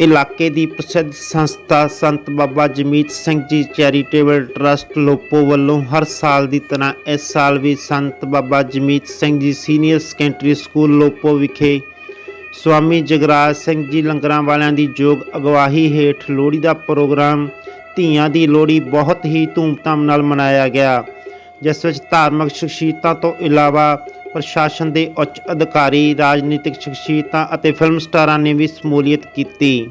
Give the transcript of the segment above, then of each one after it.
ਇਲਾਕੇ ਦੀ ਪ੍ਰਸਿੱਧ ਸੰਸਥਾ ਸੰਤ ਬਾਬਾ ਜਮੀਤ ਸਿੰਘ ਜੀ ਚੈਰੀਟੇਬਲ ਟਰਸਟ ਲੋਪੋ ਵੱਲੋਂ ਹਰ ਸਾਲ ਦੀ ਤਰ੍ਹਾਂ ਇਸ ਸਾਲ ਵੀ ਸੰਤ Baba Jamit Singh ji senior secondary school Lopo ਵਿਖੇ ਸਵਾਮੀ ਜਗਰਾਜ ਸਿੰਘ ਜੀ ਲੰਗਰਾਂ ਵਾਲਿਆਂ ਦੀ ਯੋਗ ਅਗਵਾਹੀ ਹੇਠ ਲੋਹੜੀ ਦਾ ਪ੍ਰੋਗਰਾਮ ਧੀਆਂ ਦੀ ਲੋਹੜੀ ਬਹੁਤ ਹੀ ਧੂਮਧਾਮ ਨਾਲ ਮਨਾਇਆ ਗਿਆ, ਜਿਸ ਵਿੱਚ ਧਾਰਮਿਕ ਸ਼ਖਸੀਅਤਾਂ ਤੋਂ ਇਲਾਵਾ ਪ੍ਰਸ਼ਾਸਨ ਦੇ ਉੱਚ ਅਧਿਕਾਰੀ, ਰਾਜਨੀਤਿਕ ਸ਼ਖਸੀਅਤਾਂ ਅਤੇ ਫਿਲਮ ਸਟਾਰਾਂ ਨੇ ਵੀ ਸ਼ਮੂਲੀਅਤ ਕੀਤੀ।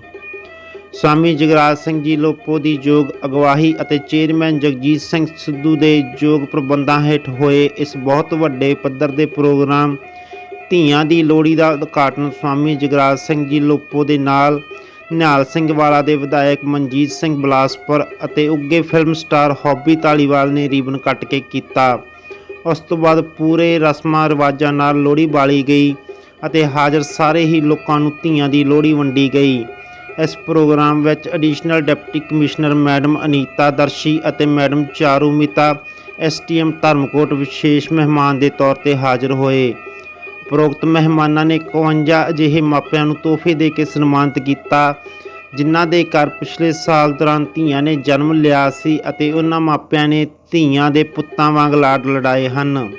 ਸਵਾਮੀ ਜਗਰਾਜ ਸਿੰਘ ਜੀ ਲੋਪੋ ਦੀ ਯੋਗ ਅਗਵਾਈ ਅਤੇ ਚੇਅਰਮੈਨ ਜਗਜੀਤ ਸਿੰਘ ਸਿੱਧੂ ਦੇ ਯੋਗ ਪ੍ਰਬੰਧਾਂ ਹੇਠ ਹੋਏ ਇਸ ਬਹੁਤ ਵੱਡੇ ਪੱਧਰ ਦੇ ਪ੍ਰੋਗਰਾਮ ਧੀਆਂ ਦੀ ਲੋਹੜੀ ਦਾ ਉਦਘਾਟਨ ਸਵਾਮੀ ਜਗਰਾਜ ਸਿੰਘ ਜੀ ਲੋਪੋ ਦੇ ਨਾਲ ਨਿਹਾਲ ਸਿੰਘ ਵਾਲਾ ਦੇ ਵਿਧਾਇਕ ਮਨਜੀਤ ਸਿੰਘ ਬਲਾਸਪੁਰ ਅਤੇ ਉੱਗੇ ਫਿਲਮ ਸਟਾਰ ਹੌਬੀ ਧਾਲੀਵਾਲ ਨੇ ਰੀਬਨ ਕੱਟ ਕੇ ਕੀਤਾ। ਉਸ ਤੋਂ ਬਾਅਦ ਪੂਰੇ ਰਸਮਾਂ ਰਿਵਾਜਾਂ ਨਾਲ ਲੋਹੜੀ ਬਾਲੀ ਗਈ ਅਤੇ ਹਾਜ਼ਰ ਸਾਰੇ ਹੀ ਲੋਕਾਂ ਨੂੰ ਧੀਆਂ ਦੀ ਲੋਹੜੀ ਵੰਡੀ ਗਈ। ਇਸ ਪ੍ਰੋਗਰਾਮ ਵਿੱਚ additional deputy commissioner madam Anita Darshi ਅਤੇ ਮੈਡਮ ਚਾਰੂਮਿਤਾ ਐਸਟੀਐਮ ਧਰਮਕੋਟ ਵਿਸ਼ੇਸ਼ ਮਹਿਮਾਨ ਦੇ ਤੌਰ ਤੇ ਹਾਜ਼ਰ ਹੋਏ। ਉਪਰੋਕਤ ਮਹਿਮਾਨਾਂ ਨੇ 51 ਅਜਿਹੇ ਮਾਪਿਆਂ ਨੂੰ ਤੋਹਫੇ ਦੇ ਕੇ ਸਨਮਾਨਿਤ ਕੀਤਾ ਜਿਨ੍ਹਾਂ ਦੇ ਘਰ ਪਿਛਲੇ ਸਾਲ ਦੌਰਾਨ ਧੀਆਂ ਨੇ ਜਨਮ ਲਿਆ ਸੀ ਅਤੇ ਉਹਨਾਂ ਮਾਪਿਆਂ ਨੇ ਧੀਆਂ ਦੇ ਪੁੱਤਾਂ ਵਾਂਗ ਲਾਡ ਲੜਾਏ ਹਨ।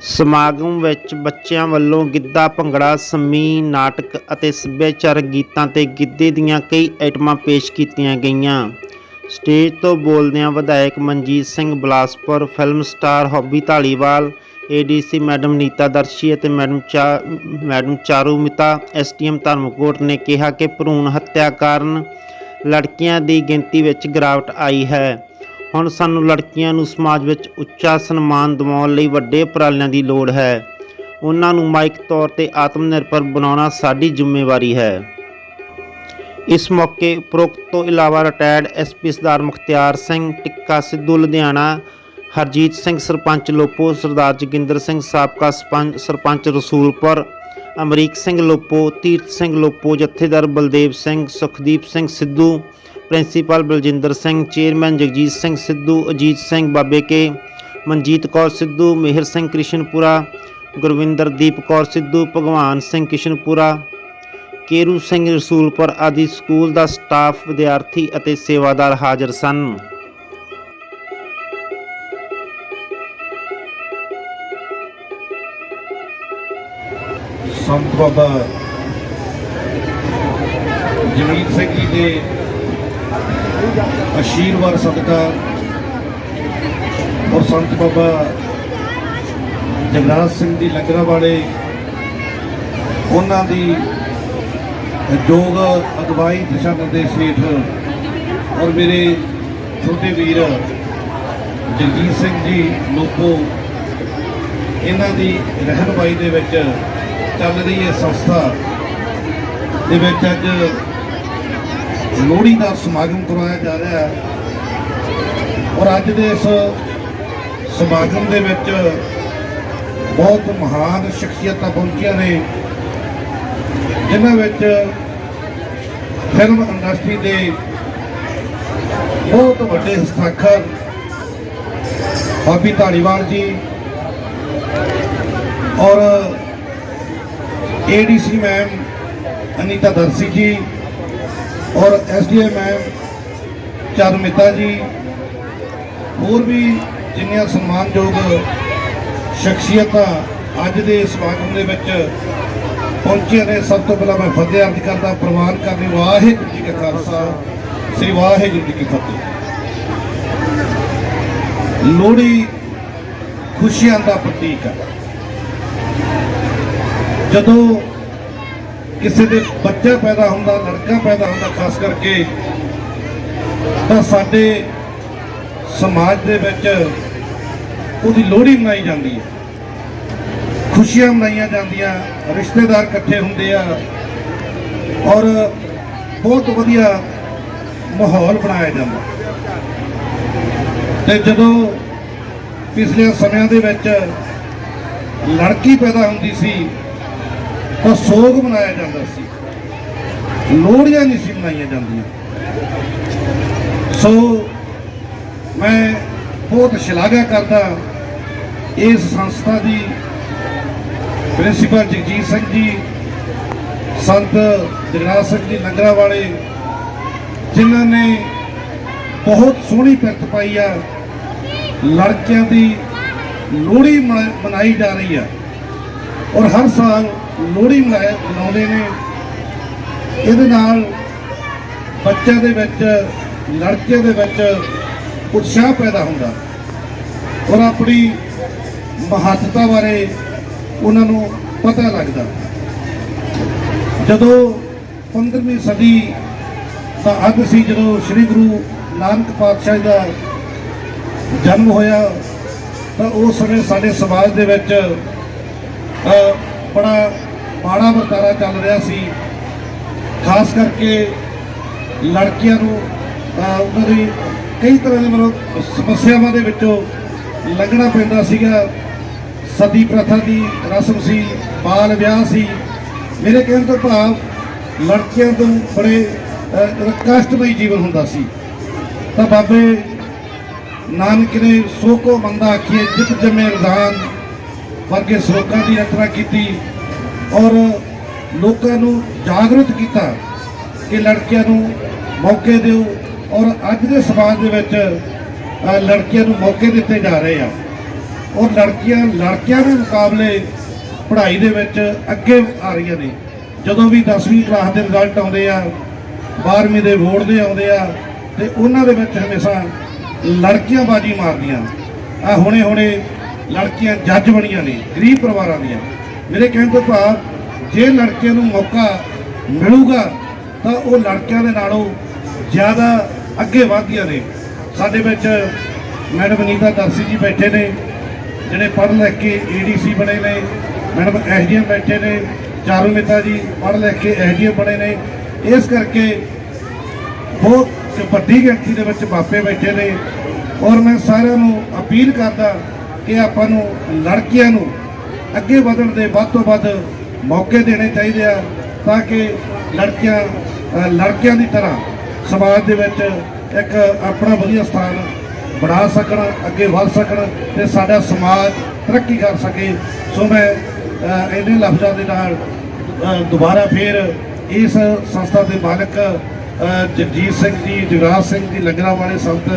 ਸਮਾਗਮ ਵਿੱਚ ਬੱਚਿਆਂ ਵੱਲੋਂ ਗਿੱਧਾ, ਭੰਗੜਾ, ਸੰਮੀ, ਨਾਟਕ ਅਤੇ ਸੱਭਿਆਚਾਰਕ ਗੀਤਾਂ ਤੇ ਗਿੱਧੇ ਦੀਆਂ ਕਈ ਆਈਟਮਾਂ ਪੇਸ਼ ਕੀਤੀਆਂ ਗਈਆਂ। ਸਟੇਜ ਤੋਂ ਬੋਲਦਿਆਂ ਵਿਧਾਇਕ Manjit Singh Bilaspur, film star Hobby Dhaliwal ADC madam Nita Darshi ਅਤੇ ਮੈਡਮ ਚਾ, ਮੈਡਮ ਚਾਰੂਮਿਤਾ ਐਸਟੀਐਮ ਧਰਮਕੋਟ ਨੇ ਕਿਹਾ ਕਿ ਭਰੂਣ ਹੱਤਿਆ ਕਾਰਨ ਲੜਕੀਆਂ ਦੀ ਗਿਣਤੀ ਵਿੱਚ ਗਿਰਾਵਟ ਆਈ ਹੈ। ਹੁਣ ਸਾਨੂੰ ਲੜਕੀਆਂ ਨੂੰ ਸਮਾਜ ਵਿੱਚ ਉੱਚਾ ਸਨਮਾਨ ਦਿਵਾਉਣ ਲਈ ਵੱਡੇ ਉਪਰਾਲਿਆਂ ਦੀ ਲੋੜ ਹੈ। ਉਹਨਾਂ ਨੂੰ ਮਾਇਕ ਤੌਰ ਤੇ ਆਤਮ ਨਿਰਭਰ ਬਣਾਉਣਾ ਸਾਡੀ ਜ਼ਿੰਮੇਵਾਰੀ ਹੈ। ਇਸ ਮੌਕੇ ਉਪਰੋਕਤ ਤੋਂ ਇਲਾਵਾ ਰਿਟਾਇਰਡ ਐਸਪੀ ਸਰਦਾਰ ਮੁਖਤਿਆਰ ਸਿੰਘ, ਟਿੱਕਾ ਸਿੱਧੂ, ਲੁਧਿਆਣਾ ਹਰਜੀਤ ਸਿੰਘ ਸਰਪੰਚ ਲੋਪੋ, ਸਰਦਾਰ ਜੋਗਿੰਦਰ ਸਿੰਘ ਸਾਬਕਾ ਸਰਪੰਚ ਸਰਪੰਚ ਰਸੂਲਪੁਰ, ਅਮਰੀਕ ਸਿੰਘ ਲੋਪੋ ਤੀਰਥ ਸਿੰਘ ਲੋਪੋ, ਜਥੇਦਾਰ ਬਲਦੇਵ ਸਿੰਘ, ਸੁਖਦੀਪ ਸਿੰਘ ਸਿੱਧੂ, ਪ੍ਰਿੰਸੀਪਲ ਬਲਜਿੰਦਰ ਸਿੰਘ, ਚੇਅਰਮੈਨ ਜਗਜੀਤ ਸਿੰਘ ਸਿੱਧੂ, ਅਜੀਤ ਸਿੰਘ ਬਾਬੇ ਕੇ, ਮਨਜੀਤ ਕੌਰ ਸਿੱਧੂ, ਮਿਹਰ ਸਿੰਘ ਕ੍ਰਿਸ਼ਨਪੁਰਾ ਗੁਰਵਿੰਦਰਦੀਪ ਕੌਰ ਸਿੱਧੂ, ਭਗਵਾਨ ਸਿੰਘ ਕਿਸ਼ਨਪੁਰਾ, ਕੇਰੂ ਸਿੰਘ ਰਸੂਲਪੁਰ ਆਦਿ ਸਕੂਲ ਦਾ ਸਟਾਫ, ਵਿਦਿਆਰਥੀ ਅਤੇ ਸੇਵਾਦਾਰ ਹਾਜ਼ਰ ਸਨ। ਸੰਤ ਬਾਬਾ ਜਮੀਤ ਸਿੰਘ ਜੀ ਦੇ ਅਸ਼ੀਰਵਾਦ ਸਦਕਾ ਔਰ ਸੰਤ ਬਾਬਾ ਜਗਨਾਥ ਸਿੰਘ ਦੀ ਲੰਗਰਾਂ ਵਾਲੇ ਉਹਨਾਂ ਦੀ ਯੋਗ ਅਗਵਾਈ ਦਿਸ਼ਾ ਨਿਰਦੇਸ਼ ਹੇਠ ਔਰ ਮੇਰੇ ਛੋਟੇ ਵੀਰ ਜਗਜੀਤ ਸਿੰਘ ਜੀ, ਲੋਕੋ, ਇਹਨਾਂ ਦੀ ਰਹਿਨਮਾਈ ਦੇ ਵਿੱਚ ਚੱਲ ਰਹੀ ਹੈ ਸੰਸਥਾ, ਦੇ ਵਿੱਚ ਅੱਜ ਲੋਹੜੀ ਦਾ ਸਮਾਗਮ ਕਰਵਾਇਆ ਜਾ ਰਿਹਾ ਹੈ। ਔਰ ਅੱਜ ਦੇ ਇਸ ਸਮਾਗਮ ਦੇ ਵਿੱਚ ਬਹੁਤ ਮਹਾਨ ਸ਼ਖਸੀਅਤਾਂ ਪਹੁੰਚੀਆਂ ਨੇ, ਜਿਨ੍ਹਾਂ ਵਿੱਚ ਫਿਲਮ ਇੰਡਸਟਰੀ ਦੇ ਬਹੁਤ ਵੱਡੇ ਹਸਤਾਖਰ ਬਾਬੀ ਧਾਲੀਵਾਲ ਜੀ ਔਰ ਏਡੀਸੀ ਮੈਮ ਅਨੀਤਾ ਦਰਸੀ ਜੀ ਔਰ ਐਸਡੀਐਮ ਮੈਮ ਚਰਨਮਿਤਾ ਜੀ ਹੋਰ ਵੀ ਜਿੰਨੀਆਂ ਸਨਮਾਨਯੋਗ ਸ਼ਖਸੀਅਤਾਂ ਅੱਜ ਦੇ ਸਮਾਗਮ ਦੇ ਵਿੱਚ ਪਹੁੰਚੀਆਂ ਨੇ, ਸਭ ਤੋਂ ਪਹਿਲਾਂ ਮੈਂ ਫਤਿਹ ਅਰਜ਼ ਕਰਦਾ, ਪ੍ਰਵਾਨ ਕਰਨੀ ਵਾਹਿਗੁਰੂ ਜੀ ਕਾ ਖਾਲਸਾ, ਸ੍ਰੀ ਵਾਹਿਗੁਰੂ ਜੀ ਕੀ ਫਤਿਹ। ਲੋਹੜੀ ਖੁਸ਼ੀਆਂ ਦਾ ਪ੍ਰਤੀਕ ਹੈ। ਜਦੋਂ ਕਿਸੇ ਦੇ ਬੱਚਾ ਪੈਦਾ ਹੁੰਦਾ, ਲੜਕਾ ਪੈਦਾ ਹੁੰਦਾ, ਖਾਸ ਕਰਕੇ, ਤਾਂ ਸਾਡੇ ਸਮਾਜ ਦੇ ਵਿੱਚ ਉਹਦੀ ਲੋਹੜੀ ਮਨਾਈ ਜਾਂਦੀ ਹੈ। ਖੁਸ਼ੀਆਂ ਮਨਾਈਆਂ ਜਾਂਦੀਆਂ, ਰਿਸ਼ਤੇਦਾਰ ਇਕੱਠੇ ਹੁੰਦੇ ਆ, ਔਰ ਬਹੁਤ ਵਧੀਆ ਮਾਹੌਲ ਬਣਾਇਆ ਜਾਂਦਾ। ਤੇ ਜਦੋਂ ਪਿਛਲੇ ਸਮਿਆਂ ਦੇ ਵਿੱਚ ਲੜਕੀ ਪੈਦਾ ਹੁੰਦੀ ਸੀ ਤਾਂ ਸੋਗ ਮਨਾਇਆ ਜਾਂਦਾ ਸੀ। ਲੋਹੜੀਆਂ ਨਹੀਂ ਸੀ ਮਨਾਈਆਂ ਜਾਂਦੀਆਂ। ਸੋ ਮੈਂ ਬਹੁਤ ਸ਼ਲਾਘਾ ਕਰਦਾ ਇਸ ਸੰਸਥਾ ਦੀ ਪ੍ਰਿੰਸੀਪਲ ਜਗਜੀਤ ਸਿੰਘ ਜੀ, ਸੰਤ ਜਗਰਾਜ ਸਿੰਘ ਜੀ ਲੰਗਰਾ ਵਾਲੇ, ਜਿਨ੍ਹਾਂ ਨੇ ਬਹੁਤ ਸੋਹਣੀ ਪਿਰਤ ਪਾਈ ਆ। ਲੜਕਿਆਂ ਦੀ ਲੋਹੜੀ ਮਨਾ- ਮਨਾਈ ਜਾ ਰਹੀ ਆ। ਔਰ ਹਰ ਸਾਲ ਲੋਹੜੀ ਮਨਾਏ ਮਨਾਉਂਦੇ ਨੇ। ਇਹਦੇ ਨਾਲ ਬੱਚਿਆਂ ਦੇ ਵਿੱਚ ਲੜਕੇ ਦੇ ਵਿੱਚ ਉਤਸ਼ਾਹ ਪੈਦਾ ਹੁੰਦਾ। ਔਰ ਆਪਣੀ ਮਹੱਤਤਾ ਬਾਰੇ ਉਹਨਾਂ ਨੂੰ ਪਤਾ ਲੱਗਦਾ। ਜਦੋਂ 15ਵੀਂ ਸਦੀ ਦਾ ਅੱਗ ਸੀ, ਜਦੋਂ ਸ੍ਰੀ ਗੁਰੂ ਨਾਨਕ ਪਾਤਸ਼ਾਹ ਜੀ ਦਾ ਜਨਮ ਹੋਇਆ, ਤਾਂ ਉਸ ਸਮੇਂ ਸਾਡੇ ਸਮਾਜ ਦੇ ਵਿੱਚ ਬੜਾ ਮਾੜਾ ਵਰਤਾਰਾ ਚੱਲ ਰਿਹਾ ਸੀ। ਖਾਸ ਕਰਕੇ ਲੜਕੀਆਂ ਨੂੰ ਉਹਨਾਂ ਦੀ ਕਈ ਤਰ੍ਹਾਂ ਦੇ ਮਤਲਬ ਸਮੱਸਿਆਵਾਂ ਦੇ ਵਿੱਚੋਂ ਲੰਘਣਾ ਪੈਂਦਾ ਸੀਗਾ। ਸਤੀ ਪ੍ਰਥਾ ਦੀ ਰਸਮ ਸੀ ਬਾਲ ਵਿਆਹ ਸੀ। ਮੇਰੇ ਕਹਿਣ ਤੋਂ ਭਾਵ ਲੜਕੀਆਂ ਤੋਂ ਬੜੇ ਅ, ਕਸ਼ਟਮਈ ਜੀਵਨ ਹੁੰਦਾ ਸੀ ਤਾਂ ਬਾਬੇ ਨਾਨਕ ਨੇ ਸੋ ਕੋ ਮੰਦਾ ਆਖੀਏ ਜਿਤ ਜਮੇ ਰਜ਼ਾਨ ਵਰਗੇ ਸ਼ਲੋਕਾਂ ਦੀ ਯਾਤਰਾ ਕੀਤੀ ਔਰ ਲੋਕਾਂ ਨੂੰ ਜਾਗਰੂਕ ਕੀਤਾ ਕਿ ਲੜਕੀਆਂ ਨੂੰ ਮੌਕੇ ਦਿਓ ਔਰ ਅੱਜ ਦੇ ਸਮਾਜ ਦੇ ਵਿੱਚ ਲੜਕੀਆਂ ਨੂੰ ਮੌਕੇ ਦਿੱਤੇ ਜਾ ਰਹੇ ਆ। ਔਰ ਲੜਕੀਆਂ, ਲੜਕਿਆਂ ਦੇ ਮੁਕਾਬਲੇ ਪੜ੍ਹਾਈ ਦੇ ਵਿੱਚ ਅੱਗੇ ਆ ਰਹੀਆਂ ਨੇ। ਜਦੋਂ ਵੀ 10ਵੀਂ ਕਲਾਸ ਦੇ ਰਿਜ਼ਲਟ ਆਉਂਦੇ ਆ 12ਵੀਂ ਦੇ ਬੋਰਡ ਦੇ ਆਉਂਦੇ ਆ, ਤੇ ਉਹਨਾਂ ਦੇ ਵਿੱਚ ਹਮੇਸ਼ਾ ਲੜਕੀਆਂ ਬਾਜੀ ਮਾਰਦੀਆਂ। ਆ ਹੁਣੇ ਹੁਣੇ ਲੜਕੀਆਂ ਜੱਜ ਬਣੀਆਂ ਨੇ, ਗਰੀਬ ਪਰਿਵਾਰਾਂ ਦੀਆਂ। ਮੇਰੇ ਕਹਿਣ ਤੋਂ ਭਾਵ, ਜੇ ਲੜਕੀਆਂ ਨੂੰ ਮੌਕਾ ਮਿਲੂਗਾ, ਤਾਂ ਉਹ ਲੜਕਿਆਂ ਦੇ ਨਾਲੋਂ ਜ਼ਿਆਦਾ ਅੱਗੇ ਵਧਦੀਆਂ ਨੇ। ਸਾਡੇ ਵਿੱਚ ਮੈਡਮ ਅਨੀਤਾ ਦਰਸੀ ਜੀ ਬੈਠੇ ਨੇ, ਜਿਹੜੇ ਪੜ੍ਹ ਲਿਖ ਕੇ ਏਡੀਸੀ ਬਣੇ ਨੇ। ਮੈਡਮ ਐਸਡੀਐਮ ਬੈਠੇ ਨੇ, ਚਾਰੂ ਮਿੱਤਾ ਜੀ ਪੜ੍ਹ ਲਿਖ ਕੇ ਐਸਡੀਐਮ ਬਣੇ ਨੇ। ਇਸ ਕਰਕੇ ਬਹੁਤ ਵੱਡੀ ਗਿਣਤੀ ਦੇ ਵਿੱਚ ਬਾਪੇ ਬੈਠੇ ਨੇ। ਔਰ ਮੈਂ ਸਾਰਿਆਂ ਨੂੰ ਅਪੀਲ ਕਰਦਾ ਕਿ ਆਪਾਂ ਨੂੰ ਲੜਕੀਆਂ ਨੂੰ ਅੱਗੇ ਵਧਣ ਦੇ ਵੱਧ ਤੋਂ ਵੱਧ ਮੌਕੇ ਦੇਣੇ ਚਾਹੀਦੇ ਆ ਤਾਂ ਕਿ ਲੜਕੀਆਂ ਲੜਕਿਆਂ ਦੀ ਤਰ੍ਹਾਂ ਸਮਾਜ ਦੇ ਵਿੱਚ ਇੱਕ ਆਪਣਾ ਵਧੀਆ ਸਥਾਨ ਬਣਾ ਸਕਣ, ਅੱਗੇ ਵਧ ਸਕਣ ਤੇ ਸਾਡਾ ਸਮਾਜ ਤਰੱਕੀ ਕਰ ਸਕੇ। ਸੋ ਮੈਂ ਇਹਨੇ ਲਫ਼ਜ਼ਾਂ ਦੇ ਨਾਲ ਦੁਬਾਰਾ ਫੇਰ ਇਸ ਸੰਸਥਾ ਦੇ ਮਾਲਕ ਜਗਜੀਤ ਸਿੰਘ ਜੀ, ਜਗਰਾਜ ਸਿੰਘ ਜੀ, ਲੰਗਰਾਂ ਵਾਲੇ ਸੰਤ,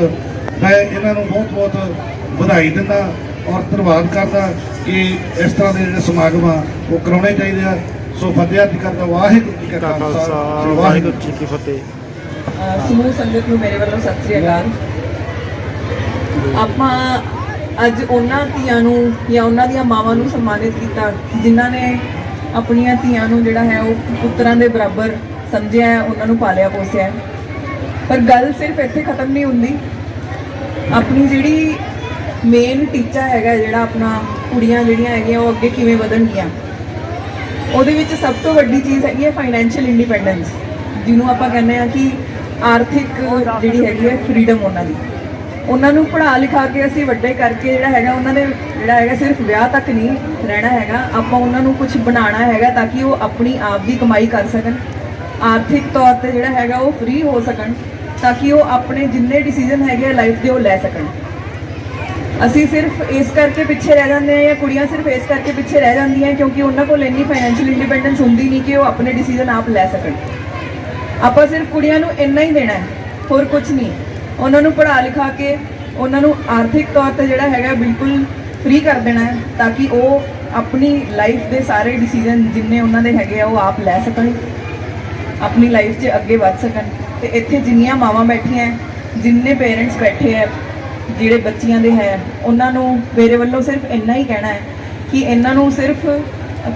ਮੈਂ ਇਹਨਾਂ ਨੂੰ ਬਹੁਤ ਬਹੁਤ ਵਧਾਈ ਦਿੰਦਾ। ਔਰ ਧੰਨਵਾਦ ਕਰਦਾ ਕਿ ਇਸ ਤਰ੍ਹਾਂ ਦੇ ਜਿਹੜੇ ਸਮਾਗਮ ਆ ਉਹ ਕਰਾਉਣੇ ਚਾਹੀਦੇ ਆ। ਸੋ ਫਤਿਹ ਦੀ ਕਰਦਾ ਵਾਹਿਗੁਰੂ ਜੀ ਕਾ ਖਾਲਸਾ। ਵਾਹਿਗੁਰੂ ਜੀ ਕੀ ਫਤਿਹ। ਸਮੂਹ ਸੰਗਤ ਨੂੰ ਮੇਰੇ ਵੱਲੋਂ ਸਤਿ ਸ੍ਰੀ ਅਕਾਲ। ਆਪਾਂ ਅੱਜ ਉਹਨਾਂ ਧੀਆਂ ਨੂੰ ਜਾਂ ਉਹਨਾਂ ਦੀਆਂ ਮਾਵਾਂ ਨੂੰ ਸਨਮਾਨਿਤ ਕੀਤਾ ਜਿਨ੍ਹਾਂ ਨੇ ਆਪਣੀਆਂ ਧੀਆਂ ਨੂੰ ਜਿਹੜਾ ਹੈ ਉਹ ਪੁੱਤਰਾਂ ਦੇ ਬਰਾਬਰ ਸਮਝਿਆ ਹੈ ਉਹਨਾਂ ਨੂੰ ਪਾਲਿਆ ਪੋਸਿਆ ਹੈ। ਪਰ ਗੱਲ ਸਿਰਫ ਇੱਥੇ ਖਤਮ ਨਹੀਂ ਹੁੰਦੀ। ਆਪਣੀ ਜਿਹੜੀ ਮੇਨ ਟੀਚਾ ਹੈਗਾ ਜਿਹੜਾ ਆਪਣਾ ਕੁੜੀਆਂ ਜਿਹੜੀਆਂ ਹੈਗੀਆਂ ਉਹ ਅੱਗੇ ਕਿਵੇਂ ਵਧਣਗੀਆਂ। ਉਹਦੇ ਵਿੱਚ ਸਭ ਤੋਂ ਵੱਡੀ ਚੀਜ਼ ਹੈਗੀ ਹੈ ਫਾਈਨੈਂਸ਼ੀਅਲ ਇੰਡੀਪੈਂਡੈਂਸ ਜਿਹਨੂੰ ਆਪਾਂ ਕਹਿੰਦੇ ਆ ਕਿ ਆਰਥਿਕ ਜਿਹੜੀ ਹੈਗੀ ਹੈ ਫਰੀडम ਉਹਨਾਂ ਦੀ। ਉਹਨਾਂ ਨੂੰ ਪੜ੍ਹਾ ਲਿਖਾ ਕੇ ਅਸੀਂ ਵੱਡੇ ਕਰਕੇ ਜਿਹੜਾ ਹੈਗਾ ਉਹਨਾਂ ਦੇ ਜਿਹੜਾ ਹੈਗਾ ਸਿਰਫ ਵਿਆਹ ਤੱਕ ਨਹੀਂ ਰਹਿਣਾ ਹੈਗਾ, ਆਪਾਂ ਉਹਨਾਂ ਨੂੰ ਕੁਝ ਬਣਾਉਣਾ ਹੈਗਾ ਤਾਂ ਕਿ ਉਹ ਆਪਣੀ ਆਪ ਦੀ ਕਮਾਈ ਕਰ ਸਕਣ, ਆਰਥਿਕ ਤੌਰ ਤੇ ਜਿਹੜਾ ਹੈਗਾ ਉਹ ਫ੍ਰੀ ਹੋ ਸਕਣ, ਤਾਂ ਕਿ ਉਹ ਆਪਣੇ ਜਿੰਨੇ ਡਿਸੀਜਨ ਹੈਗੇ ਲਾਈਫ ਦੇ ਉਹ ਲੈ ਸਕਣ। ਅਸੀਂ ਸਿਰਫ ਇਸ ਕਰਕੇ ਪਿੱਛੇ ਰਹਿ ਜਾਂਦੇ ਹਾਂ ਜਾਂ ਕੁੜੀਆਂ ਸਿਰਫ ਇਸ ਕਰਕੇ ਪਿੱਛੇ ਰਹਿ ਜਾਂਦੀਆਂ ਕਿਉਂਕਿ ਉਹਨਾਂ ਕੋਲ ਇੰਨੀ ਫਾਈਨੈਂਸ਼ੀਅਲ ਇੰਡੀਪੈਂਡੈਂਸ ਹੁੰਦੀ ਨਹੀਂ ਕਿ ਉਹ ਆਪਣੇ ਡਿਸੀਜਨ ਆਪ ਲੈ ਸਕਣ। ਆਪਾਂ ਸਿਰਫ ਕੁੜੀਆਂ ਨੂੰ ਇੰਨਾ ਹੀ ਦੇਣਾ ਹੈ, ਹੋਰ ਕੁਝ ਨਹੀਂ। ਉਹਨਾਂ ਨੂੰ ਪੜ੍ਹਾ ਲਿਖਾ ਕੇ ਉਹਨਾਂ ਨੂੰ ਆਰਥਿਕ ਤੌਰ ਤੇ ਜਿਹੜਾ ਹੈਗਾ ਬਿਲਕੁਲ ਫ੍ਰੀ ਕਰ ਦੇਣਾ ਹੈ ਤਾਂ ਕਿ ਉਹ ਆਪਣੀ ਲਾਈਫ ਦੇ ਸਾਰੇ ਡਿਸੀਜਨ ਜਿੰਨੇ ਉਹਨਾਂ ਦੇ ਹੈਗੇ ਆ ਉਹ ਆਪ ਲੈ ਸਕਣ, ਆਪਣੀ ਲਾਈਫ 'ਚ ਅੱਗੇ ਵੱਧ ਸਕਣ। ਤੇ ਇੱਥੇ ਜਿੰਨੀਆਂ ਮਾਵਾਂ ਬੈਠੀਆਂ ਜਿੰਨੇ ਪੇਰੈਂਟਸ ਬੈਠੇ ਹੈ ਜਿਹੜੇ ਬੱਚੀਆਂ ਦੇ ਹੈ, ਉਹਨਾਂ ਨੂੰ ਮੇਰੇ ਵੱਲੋਂ ਸਿਰਫ ਇੰਨਾ ਹੀ ਕਹਿਣਾ ਹੈ ਕਿ ਇਹਨਾਂ ਨੂੰ ਸਿਰਫ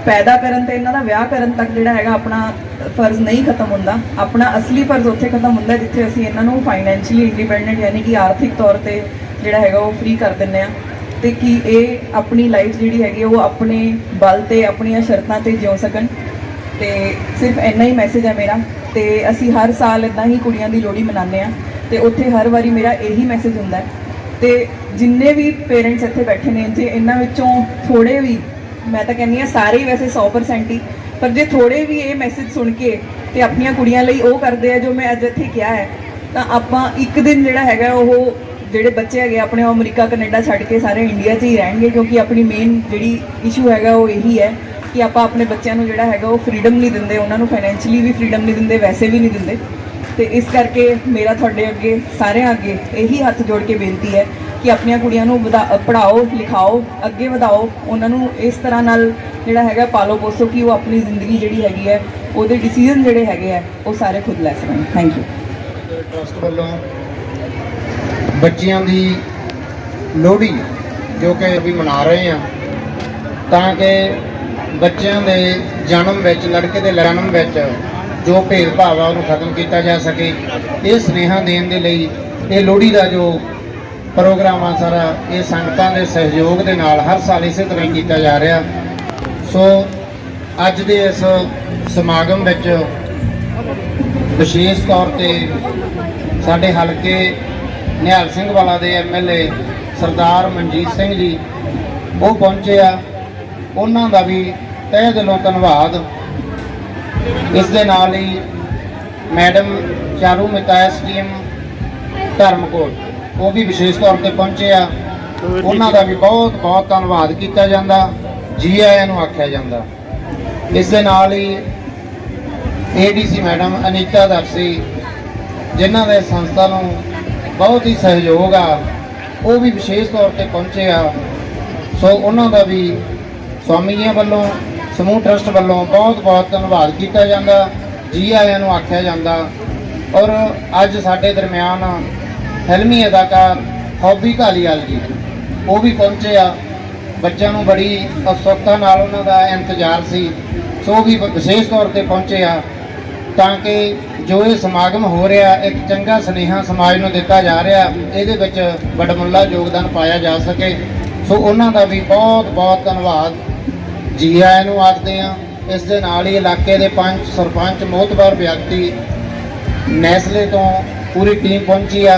ਪੈਦਾ ਕਰਨ ਤੇ ਇਹਨਾਂ ਦਾ ਵਿਆਹ ਕਰਨ ਤੱਕ ਜਿਹੜਾ ਹੈਗਾ ਆਪਣਾ ਫਰਜ਼ ਨਹੀਂ ਖਤਮ ਹੁੰਦਾ। ਆਪਣਾ ਅਸਲੀ ਫਰਜ਼ ਉੱਥੇ ਖਤਮ ਹੁੰਦਾ ਜਿੱਥੇ ਅਸੀਂ ਇਹਨਾਂ ਨੂੰ ਫਾਈਨੈਂਸ਼ੀਅਲੀ ਇੰਡੀਪੈਂਡੈਂਟ ਯਾਨੀ ਕਿ ਆਰਥਿਕ ਤੌਰ ਤੇ ਜਿਹੜਾ ਹੈਗਾ ਉਹ ਫ੍ਰੀ ਕਰ ਦਿੰਦੇ ਆ ਤੇ ਕਿ ਇਹ ਆਪਣੀ ਲਾਈਫ ਜਿਹੜੀ ਹੈਗੀ ਉਹ ਆਪਣੇ ਬਲ ਤੇ, ਆਪਣੀਆਂ ਸ਼ਰਤਾਂ ਤੇ ਜਿਉ ਸਕਣ। ਤੇ ਸਿਰਫ ਇੰਨਾ ਹੀ ਮੈਸੇਜ ਹੈ ਮੇਰਾ ਤੇ ਅਸੀਂ ਹਰ ਸਾਲ ਇਦਾਂ ਹੀ ਕੁੜੀਆਂ ਦੀ ਲੋਹੜੀ ਮਨਾਉਂਦੇ ਆ ਤੇ ਉੱਥੇ ਹਰ ਵਾਰੀ ਮੇਰਾ ਇਹੀ ਮੈਸੇਜ ਹੁੰਦਾ ਹੈ ਤੇ ਜਿੰਨੇ ਵੀ ਪੇਰੈਂਟਸ ਇੱਥੇ ਬੈਠੇ ਨੇ, ਜੇ ਇਹਨਾਂ ਵਿੱਚੋਂ ਥੋੜੇ ਵੀ, ਮੈਂ ਤਾਂ ਕਹਿੰਦੀ ਆ ਸਾਰੇ ਵੈਸੇ 100% ਹੀ, ਪਰ ਜੇ ਥੋੜੇ ਵੀ ਇਹ ਮੈਸੇਜ ਸੁਣ ਕੇ ਤੇ ਆਪਣੀਆਂ ਕੁੜੀਆਂ ਲਈ ਉਹ ਕਰਦੇ ਆ ਜੋ ਮੈਂ ਅੱਜ ਇੱਥੇ ਕਿਹਾ ਹੈ, ਤਾਂ ਆਪਾਂ ਇੱਕ ਦਿਨ ਜਿਹੜਾ ਹੈਗਾ ਉਹ ਜਿਹੜੇ ਬੱਚੇ ਹੈਗੇ ਆਪਣੇ ਅਮਰੀਕਾ, ਕੈਨੇਡਾ ਛੱਡ ਕੇ ਸਾਰੇ ਇੰਡੀਆ 'ਚ ਹੀ ਰਹਿਣਗੇ, ਕਿਉਂਕਿ ਆਪਣੀ ਮੇਨ ਜਿਹੜੀ ਇਸ਼ੂ ਹੈਗਾ ਉਹ ਇਹੀ ਹੈ ਕਿ ਆਪਾਂ ਆਪਣੇ ਬੱਚਿਆਂ ਨੂੰ ਜਿਹੜਾ ਹੈਗਾ ਉਹ ਫ੍ਰੀडम ਨਹੀਂ ਦਿੰਦੇ, ਉਹਨਾਂ ਨੂੰ ਫਾਈਨੈਂਸ਼ੀਅਲੀ ਵੀ ਫ੍ਰੀडम ਨਹੀਂ ਦਿੰਦੇ, ਵੈਸੇ ਵੀ ਨਹੀਂ ਦਿੰਦੇ। ਤੇ ਇਸ ਕਰਕੇ ਮੇਰਾ ਤੁਹਾਡੇ ਅੱਗੇ, ਸਾਰਿਆਂ ਅੱਗੇ ਇਹੀ ਹੱਥ ਜੋੜ ਕੇ ਬੇਨਤੀ ਹੈ ਕਿ ਆਪਣੀਆਂ ਕੁੜੀਆਂ ਨੂੰ ਵਧਾ- ਪੜ੍ਹਾਓ, ਲਿਖਾਓ, ਅੱਗੇ ਵਧਾਓ। ਉਹਨਾਂ ਨੂੰ ਇਸ ਤਰ੍ਹਾਂ ਨਾਲ ਜਿਹੜਾ ਹੈਗਾ ਪਾਲੋ ਪੋਸੋ ਕਿ ਉਹ ਆਪਣੀ ਜ਼ਿੰਦਗੀ ਜਿਹੜੀ ਹੈਗੀ ਹੈ, ਉਹਦੇ ਡਿਸੀਜਨ ਜਿਹੜੇ ਹੈਗੇ ਆ ਉਹ ਸਾਰੇ ਖੁਦ ਲੈ ਸਕਣ। ਥੈਂਕ ਯੂ ਟਰਸਟ ਵੱਲੋਂ ਬੱਚਿਆਂ ਦੀ ਲੋਹੜੀ ਜੋ ਕਿ ਵੀ ਮਨਾ ਰਹੇ ਆ ਤਾਂ ਕਿ ਬੱਚਿਆਂ ਦੇ ਜਨਮ ਵਿੱਚ, ਲੜਕੇ ਦੇ ਜਨਮ ਵਿੱਚ ਜੋ ਭੇਦਭਾਵ ਆ ਉਹਨੂੰ ਖਤਮ ਕੀਤਾ ਜਾ ਸਕੇ, ਇਹ ਸੁਨੇਹਾ ਦੇਣ ਦੇ ਲਈ ਇਹ ਲੋਹੜੀ ਦਾ ਜੋ ਪ੍ਰੋਗਰਾਮ ਆ ਸਾਰਾ, ਇਹ ਸੰਗਤਾਂ ਦੇ ਸਹਿਯੋਗ ਦੇ ਨਾਲ ਹਰ ਸਾਲ ਇਸੇ ਤਰ੍ਹਾਂ ਹੀ ਕੀਤਾ ਜਾ ਰਿਹਾ। ਸੋ ਅੱਜ ਦੇ ਇਸ ਸਮਾਗਮ ਵਿੱਚ ਵਿਸ਼ੇਸ਼ ਤੌਰ ਤੇ ਸਾਡੇ ਹਲਕੇ ਨਿਹਾਲ ਸਿੰਘ ਵਾਲਾ ਦੇ ਐਮਐਲਏ ਸਰਦਾਰ ਮਨਜੀਤ ਸਿੰਘ ਜੀ, ਉਹ ਪਹੁੰਚੇ ਆ। ਉਹਨਾਂ ਦਾ ਵੀ ਤਹਿ ਦਿਲੋਂ ਧੰਨਵਾਦ ਇਸ ਦੇ ਨਾਲ ਹੀ madam Charumita SDM Dharamkot ਉਹ ਵੀ ਵਿਸ਼ੇਸ਼ ਤੌਰ ਤੇ ਪਹੁੰਚੇ ਆ। ਉਹਨਾਂ ਦਾ ਵੀ ਬਹੁਤ ਬਹੁਤ ਧੰਨਵਾਦ ਕੀਤਾ ਜਾਂਦਾ ਜੀ ਆਇਆਂ ਨੂੰ ਆਖਿਆ ਜਾਂਦਾ। ਇਸ ਦੇ ਨਾਲ ਹੀ ਏਡੀਸੀ ਮੈਡਮ ਅਨੀਤਾ ਦਰਸੀ, ਜਿਨ੍ਹਾਂ ਦੇ ਸੰਸਥਾ ਨੂੰ ਬਹੁਤ ਹੀ ਸਹਿਯੋਗ ਆ, ਉਹ ਵੀ ਵਿਸ਼ੇਸ਼ ਤੌਰ ਤੇ ਪਹੁੰਚੇ ਆ। ਸੋ ਉਹਨਾਂ ਦਾ ਵੀ ਸਵਾਮੀ ਜੀ ਵੱਲੋਂ ਸਮੂਹ ਟਰਸਟ ਵੱਲੋਂ ਬਹੁਤ ਬਹੁਤ ਧੰਨਵਾਦ ਕੀਤਾ ਜਾਂਦਾ। ਜੀ ਆਇਆਂ ਨੂੰ ਆਖਿਆ ਜਾਂਦਾ। ਔਰ ਅੱਜ ਸਾਡੇ ਦਰਮਿਆਨ ਫਿਲਮੀ ਅਦਾਕਾਰ ਹੌਬੀ ਘਾਲੀਵਾਲ ਜੀ, ਉਹ ਵੀ ਪਹੁੰਚੇ ਆ। ਬੱਚਿਆਂ ਨੂੰ ਬੜੀ ਉਤਸੁਕਤਾ ਨਾਲ ਉਹਨਾਂ ਦਾ ਇੰਤਜ਼ਾਰ ਸੀ। ਸੋ ਉਹ ਵੀ ਵਿਸ਼ੇਸ਼ ਤੌਰ ਤੇ ਪਹੁੰਚੇ ਆ। ਤਾਂ ਕਿ ਜੋ ਇਹ ਸਮਾਗਮ ਹੋ ਰਿਹਾ, ਇੱਕ ਚੰਗਾ ਸੁਨੇਹਾ ਸਮਾਜ ਨੂੰ ਦਿੱਤਾ ਜਾ ਰਿਹਾ, ਇਹਦੇ ਵਿੱਚ ਬੜਮੁੱਲਾ ਯੋਗਦਾਨ ਪਾਇਆ ਜਾ ਸਕੇ। ਸੋ ਉਹਨਾਂ ਦਾ ਵੀ ਬਹੁਤ ਬਹੁਤ ਧੰਨਵਾਦ। ਜੀ ਆਇਆਂ ਨੂੰ ਆਖਦੇ ਆ ਇਸ ਦੇ ਨਾਲ ਹੀ ਇਲਾਕੇ ਦੇ ਪੰਚ ਸਰਪੰਚ ਮੋਹਤਬਾਰ ਵਿਅਕਤੀ ਨੈਸਲੇ ਤੋਂ ਪੂਰੀ ਟੀਮ ਪਹੁੰਚੀ ਆ।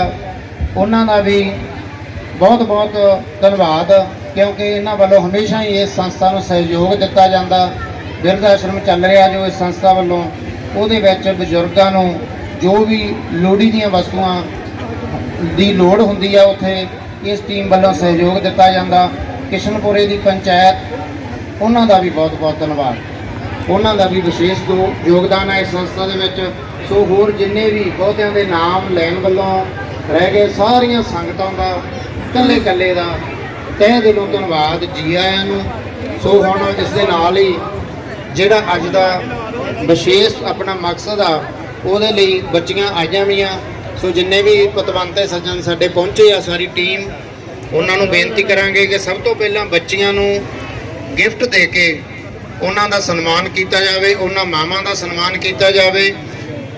ਉਹਨਾਂ ਦਾ ਵੀ ਬਹੁਤ ਬਹੁਤ ਧੰਨਵਾਦ, ਕਿਉਂਕਿ ਇਹਨਾਂ ਵੱਲੋਂ ਹਮੇਸ਼ਾ ਹੀ ਇਸ ਸੰਸਥਾ ਨੂੰ ਸਹਿਯੋਗ ਦਿੱਤਾ ਜਾਂਦਾ। ਬਿਰਧ ਆਸ਼ਰਮ ਚੱਲ ਰਿਹਾ ਜੋ ਇਸ ਸੰਸਥਾ ਵੱਲੋਂ, ਉਹਦੇ ਵਿੱਚ ਬਜ਼ੁਰਗਾਂ ਨੂੰ ਜੋ ਵੀ ਲੋੜੀ ਦੀਆਂ ਵਸਤੂਆਂ ਦੀ ਲੋੜ ਹੁੰਦੀ ਆ, ਉੱਥੇ ਇਸ ਟੀਮ ਵੱਲੋਂ ਸਹਿਯੋਗ ਦਿੱਤਾ ਜਾਂਦਾ। ਕਿਸ਼ਨਪੁਰੇ ਦੀ ਪੰਚਾਇਤ ਉਹਨਾਂ ਦਾ ਵੀ ਬਹੁਤ ਬਹੁਤ ਧੰਨਵਾਦ। ਉਹਨਾਂ ਦਾ ਵੀ ਵਿਸ਼ੇਸ਼ ਦੋ ਯੋਗਦਾਨ ਹੈ ਇਸ ਸੰਸਥਾ ਦੇ ਵਿੱਚ, ਸੋ ਹੋਰ ਜਿੰਨੇ ਵੀ ਬਹੁਤਿਆਂ ਦੇ ਨਾਮ ਲੈਣ ਵੱਲੋਂ ਰਹਿ ਗਏ ਸਾਰੀਆਂ ਸੰਗਤਾਂ ਦਾ ਇਕੱਲੇ ਇਕੱਲੇ ਦਾ ਤਹਿ ਦਿਲੋਂ ਧੰਨਵਾਦ ਜੀ ਆਇਆਂ ਨੂੰ। ਸੋ ਹੁਣ ਇਸ ਦੇ ਨਾਲ ਹੀ ਜਿਹੜਾ ਅੱਜ ਦਾ ਵਿਸ਼ੇਸ਼ ਆਪਣਾ ਮਕਸਦ ਆ, ਉਹਦੇ ਲਈ ਬੱਚੀਆਂ ਆਈਆਂ ਵੀਆਂ। ਸੋ ਜਿੰਨੇ ਵੀ ਪਤਵੰਤੇ ਸੱਜਣ ਸਾਡੇ ਪਹੁੰਚੇ ਆ, ਸਾਰੀ ਟੀਮ, ਉਹਨਾਂ ਨੂੰ ਬੇਨਤੀ ਕਰਾਂਗੇ ਕਿ ਸਭ ਤੋਂ ਪਹਿਲਾਂ ਬੱਚੀਆਂ ਨੂੰ ਗਿਫਟ ਦੇ ਕੇ ਉਹਨਾਂ ਦਾ ਸਨਮਾਨ ਕੀਤਾ ਜਾਵੇ, ਉਹਨਾਂ ਮਾਵਾਂ ਦਾ ਸਨਮਾਨ ਕੀਤਾ ਜਾਵੇ,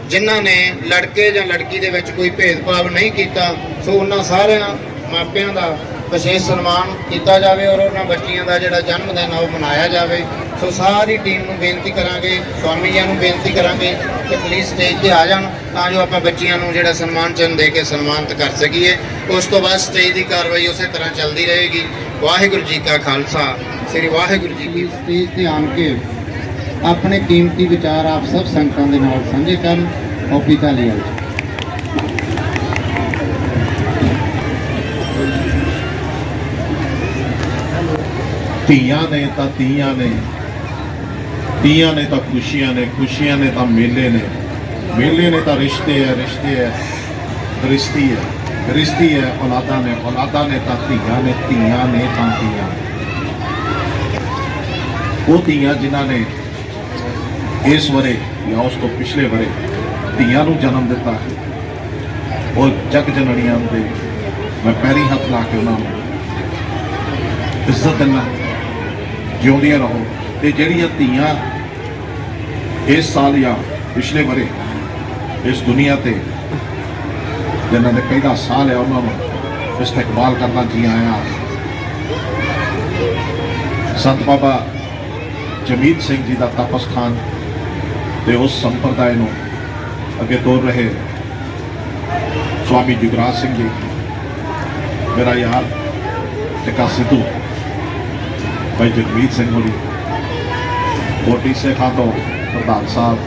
ਜਿਨ੍ਹਾਂ ਨੇ ਲੜਕੇ ਜਾਂ ਲੜਕੀ ਦੇ ਵਿੱਚ ਕੋਈ ਭੇਦਭਾਵ ਨਹੀਂ ਕੀਤਾ, ਸੋ ਉਹਨਾਂ ਸਾਰਿਆਂ ਮਾਪਿਆਂ ਦਾ ਵਿਸ਼ੇਸ਼ ਸਨਮਾਨ ਕੀਤਾ ਜਾਵੇ ਔਰ ਉਹਨਾਂ ਬੱਚੀਆਂ ਦਾ ਜਿਹੜਾ ਜਨਮ ਦਿਨ ਆ ਉਹ ਮਨਾਇਆ ਜਾਵੇ। ਸੋ ਸਾਰੀ ਟੀਮ ਨੂੰ ਬੇਨਤੀ ਕਰਾਂਗੇ ਸਵਾਮੀ ਜੀ ਨੂੰ ਬੇਨਤੀ ਕਰਾਂਗੇ ਕਿ ਪਲੀਜ਼ ਸਟੇਜ ਤੇ ਆ ਜਾਣ ਤਾਂ ਜੋ ਆਪਾਂ ਬੱਚੀਆਂ ਨੂੰ ਜਿਹੜਾ ਸਨਮਾਨ ਚਿੰਨ੍ਹ ਦੇ ਕੇ ਸਨਮਾਨਿਤ ਕਰ ਸਕੀਏ। ਉਸ ਤੋਂ ਬਾਅਦ ਸਟੇਜ ਦੀ ਕਾਰਵਾਈ ਉਸੇ ਤਰ੍ਹਾਂ ਚੱਲਦੀ ਰਹੇਗੀ। ਵਾਹਿਗੁਰੂ ਜੀ ਕਾ ਖਾਲਸਾ। ਸ੍ਰੀ ਵਾਹਿਗੁਰੂ ਜੀ ਕੀ ਸਟੇਜ ਤੇ ਆਣ ਕੇ ਆਪਣੇ ਕੀਮਤੀ ਵਿਚਾਰ ਆਪ ਸਭ ਸੰਗਤਾਂ ਦੇ ਨਾਲ ਸਾਂਝੇ ਕਰਨ। ਓਪੀ ਧਾਲੀਵਾਲ ਜੀ। ਧੀਆਂ ਨੇ ਤਾਂ ਤੀਆਂ ਨੇ। ਧੀਆਂ ਨੇ ਤਾਂ ਖੁਸ਼ੀਆਂ ਨੇ ਖੁਸ਼ੀਆਂ ਨੇ ਤਾਂ ਮੇਲੇ ਨੇ। ਮੇਲੇ ਨੇ ਤਾਂ ਰਿਸ਼ਤੇ ਹੈ ਰਿਸ਼ਤੇ ਹੈ ਰਿਸ਼ਤੀ ਹੈ ਰਿਸ਼ਤੀ ਹੈ ਔਲਾਦਾਂ ਨੇ ਔਲਾਦਾਂ ਨੇ ਤਾਂ ਧੀਆਂ ਨੇ ਧੀਆਂ ਨੇ ਤਾਂ ਧੀਆਂ ਉਹ ਧੀਆਂ ਜਿਨ੍ਹਾਂ ਨੇ ਇਸ ਵਰੇ ਜਾਂ ਉਸ ਤੋਂ ਪਿਛਲੇ ਵਰੇ ਧੀਆਂ ਨੂੰ ਜਨਮ ਦਿੱਤਾ ਹੈ, ਉਹ ਜਗ ਜਨੜੀਆਂ ਦੇ ਮੈਂ ਪੈਰੀ ਹੱਥ ਲਾ ਕੇ ਉਹਨਾਂ ਨੂੰ ਇੱਜ਼ਤ ਦਿੰਦਾ ਜਿਉਂਦੀਆਂ ਰਹੋ ਤੇ ਜਿਹੜੀਆਂ ਧੀਆਂ ਇਸ ਸਾਲ ਜਾਂ ਪਿਛਲੇ ਬਰੇ ਇਸ ਦੁਨੀਆ ਤੇ ਜਿਨ੍ਹਾਂ ਦੇ ਪਹਿਲਾ ਸਾਲ ਹੈ ਉਹਨਾਂ ਨੂੰ ਇਸਤਕਬਾਲ ਕਰਨਾ ਜੀ ਆਇਆ। ਸੰਤ ਬਾਬਾ ਜਮੀਤ ਸਿੰਘ ਜੀ ਦਾ ਤਪਸਥਾਨ ਤੇ ਉਸ ਸੰਪਰਦਾਇ ਨੂੰ ਅੱਗੇ ਤੋਰ ਰਹੇ ਸਵਾਮੀ ਜੁਗਰਾਜ ਸਿੰਘ ਜੀ। ਮੇਰਾ ਯਾਰ ਟਿਕਾ ਸਿੱਧੂ ਭਾਈ ਜਗਮੀਤ ਸਿੰਘ ਹੋਲੀ ਕੋਟੀ ਸੇ ਤੋਂ ਪ੍ਰਧਾਨ ਸਾਹਿਬ।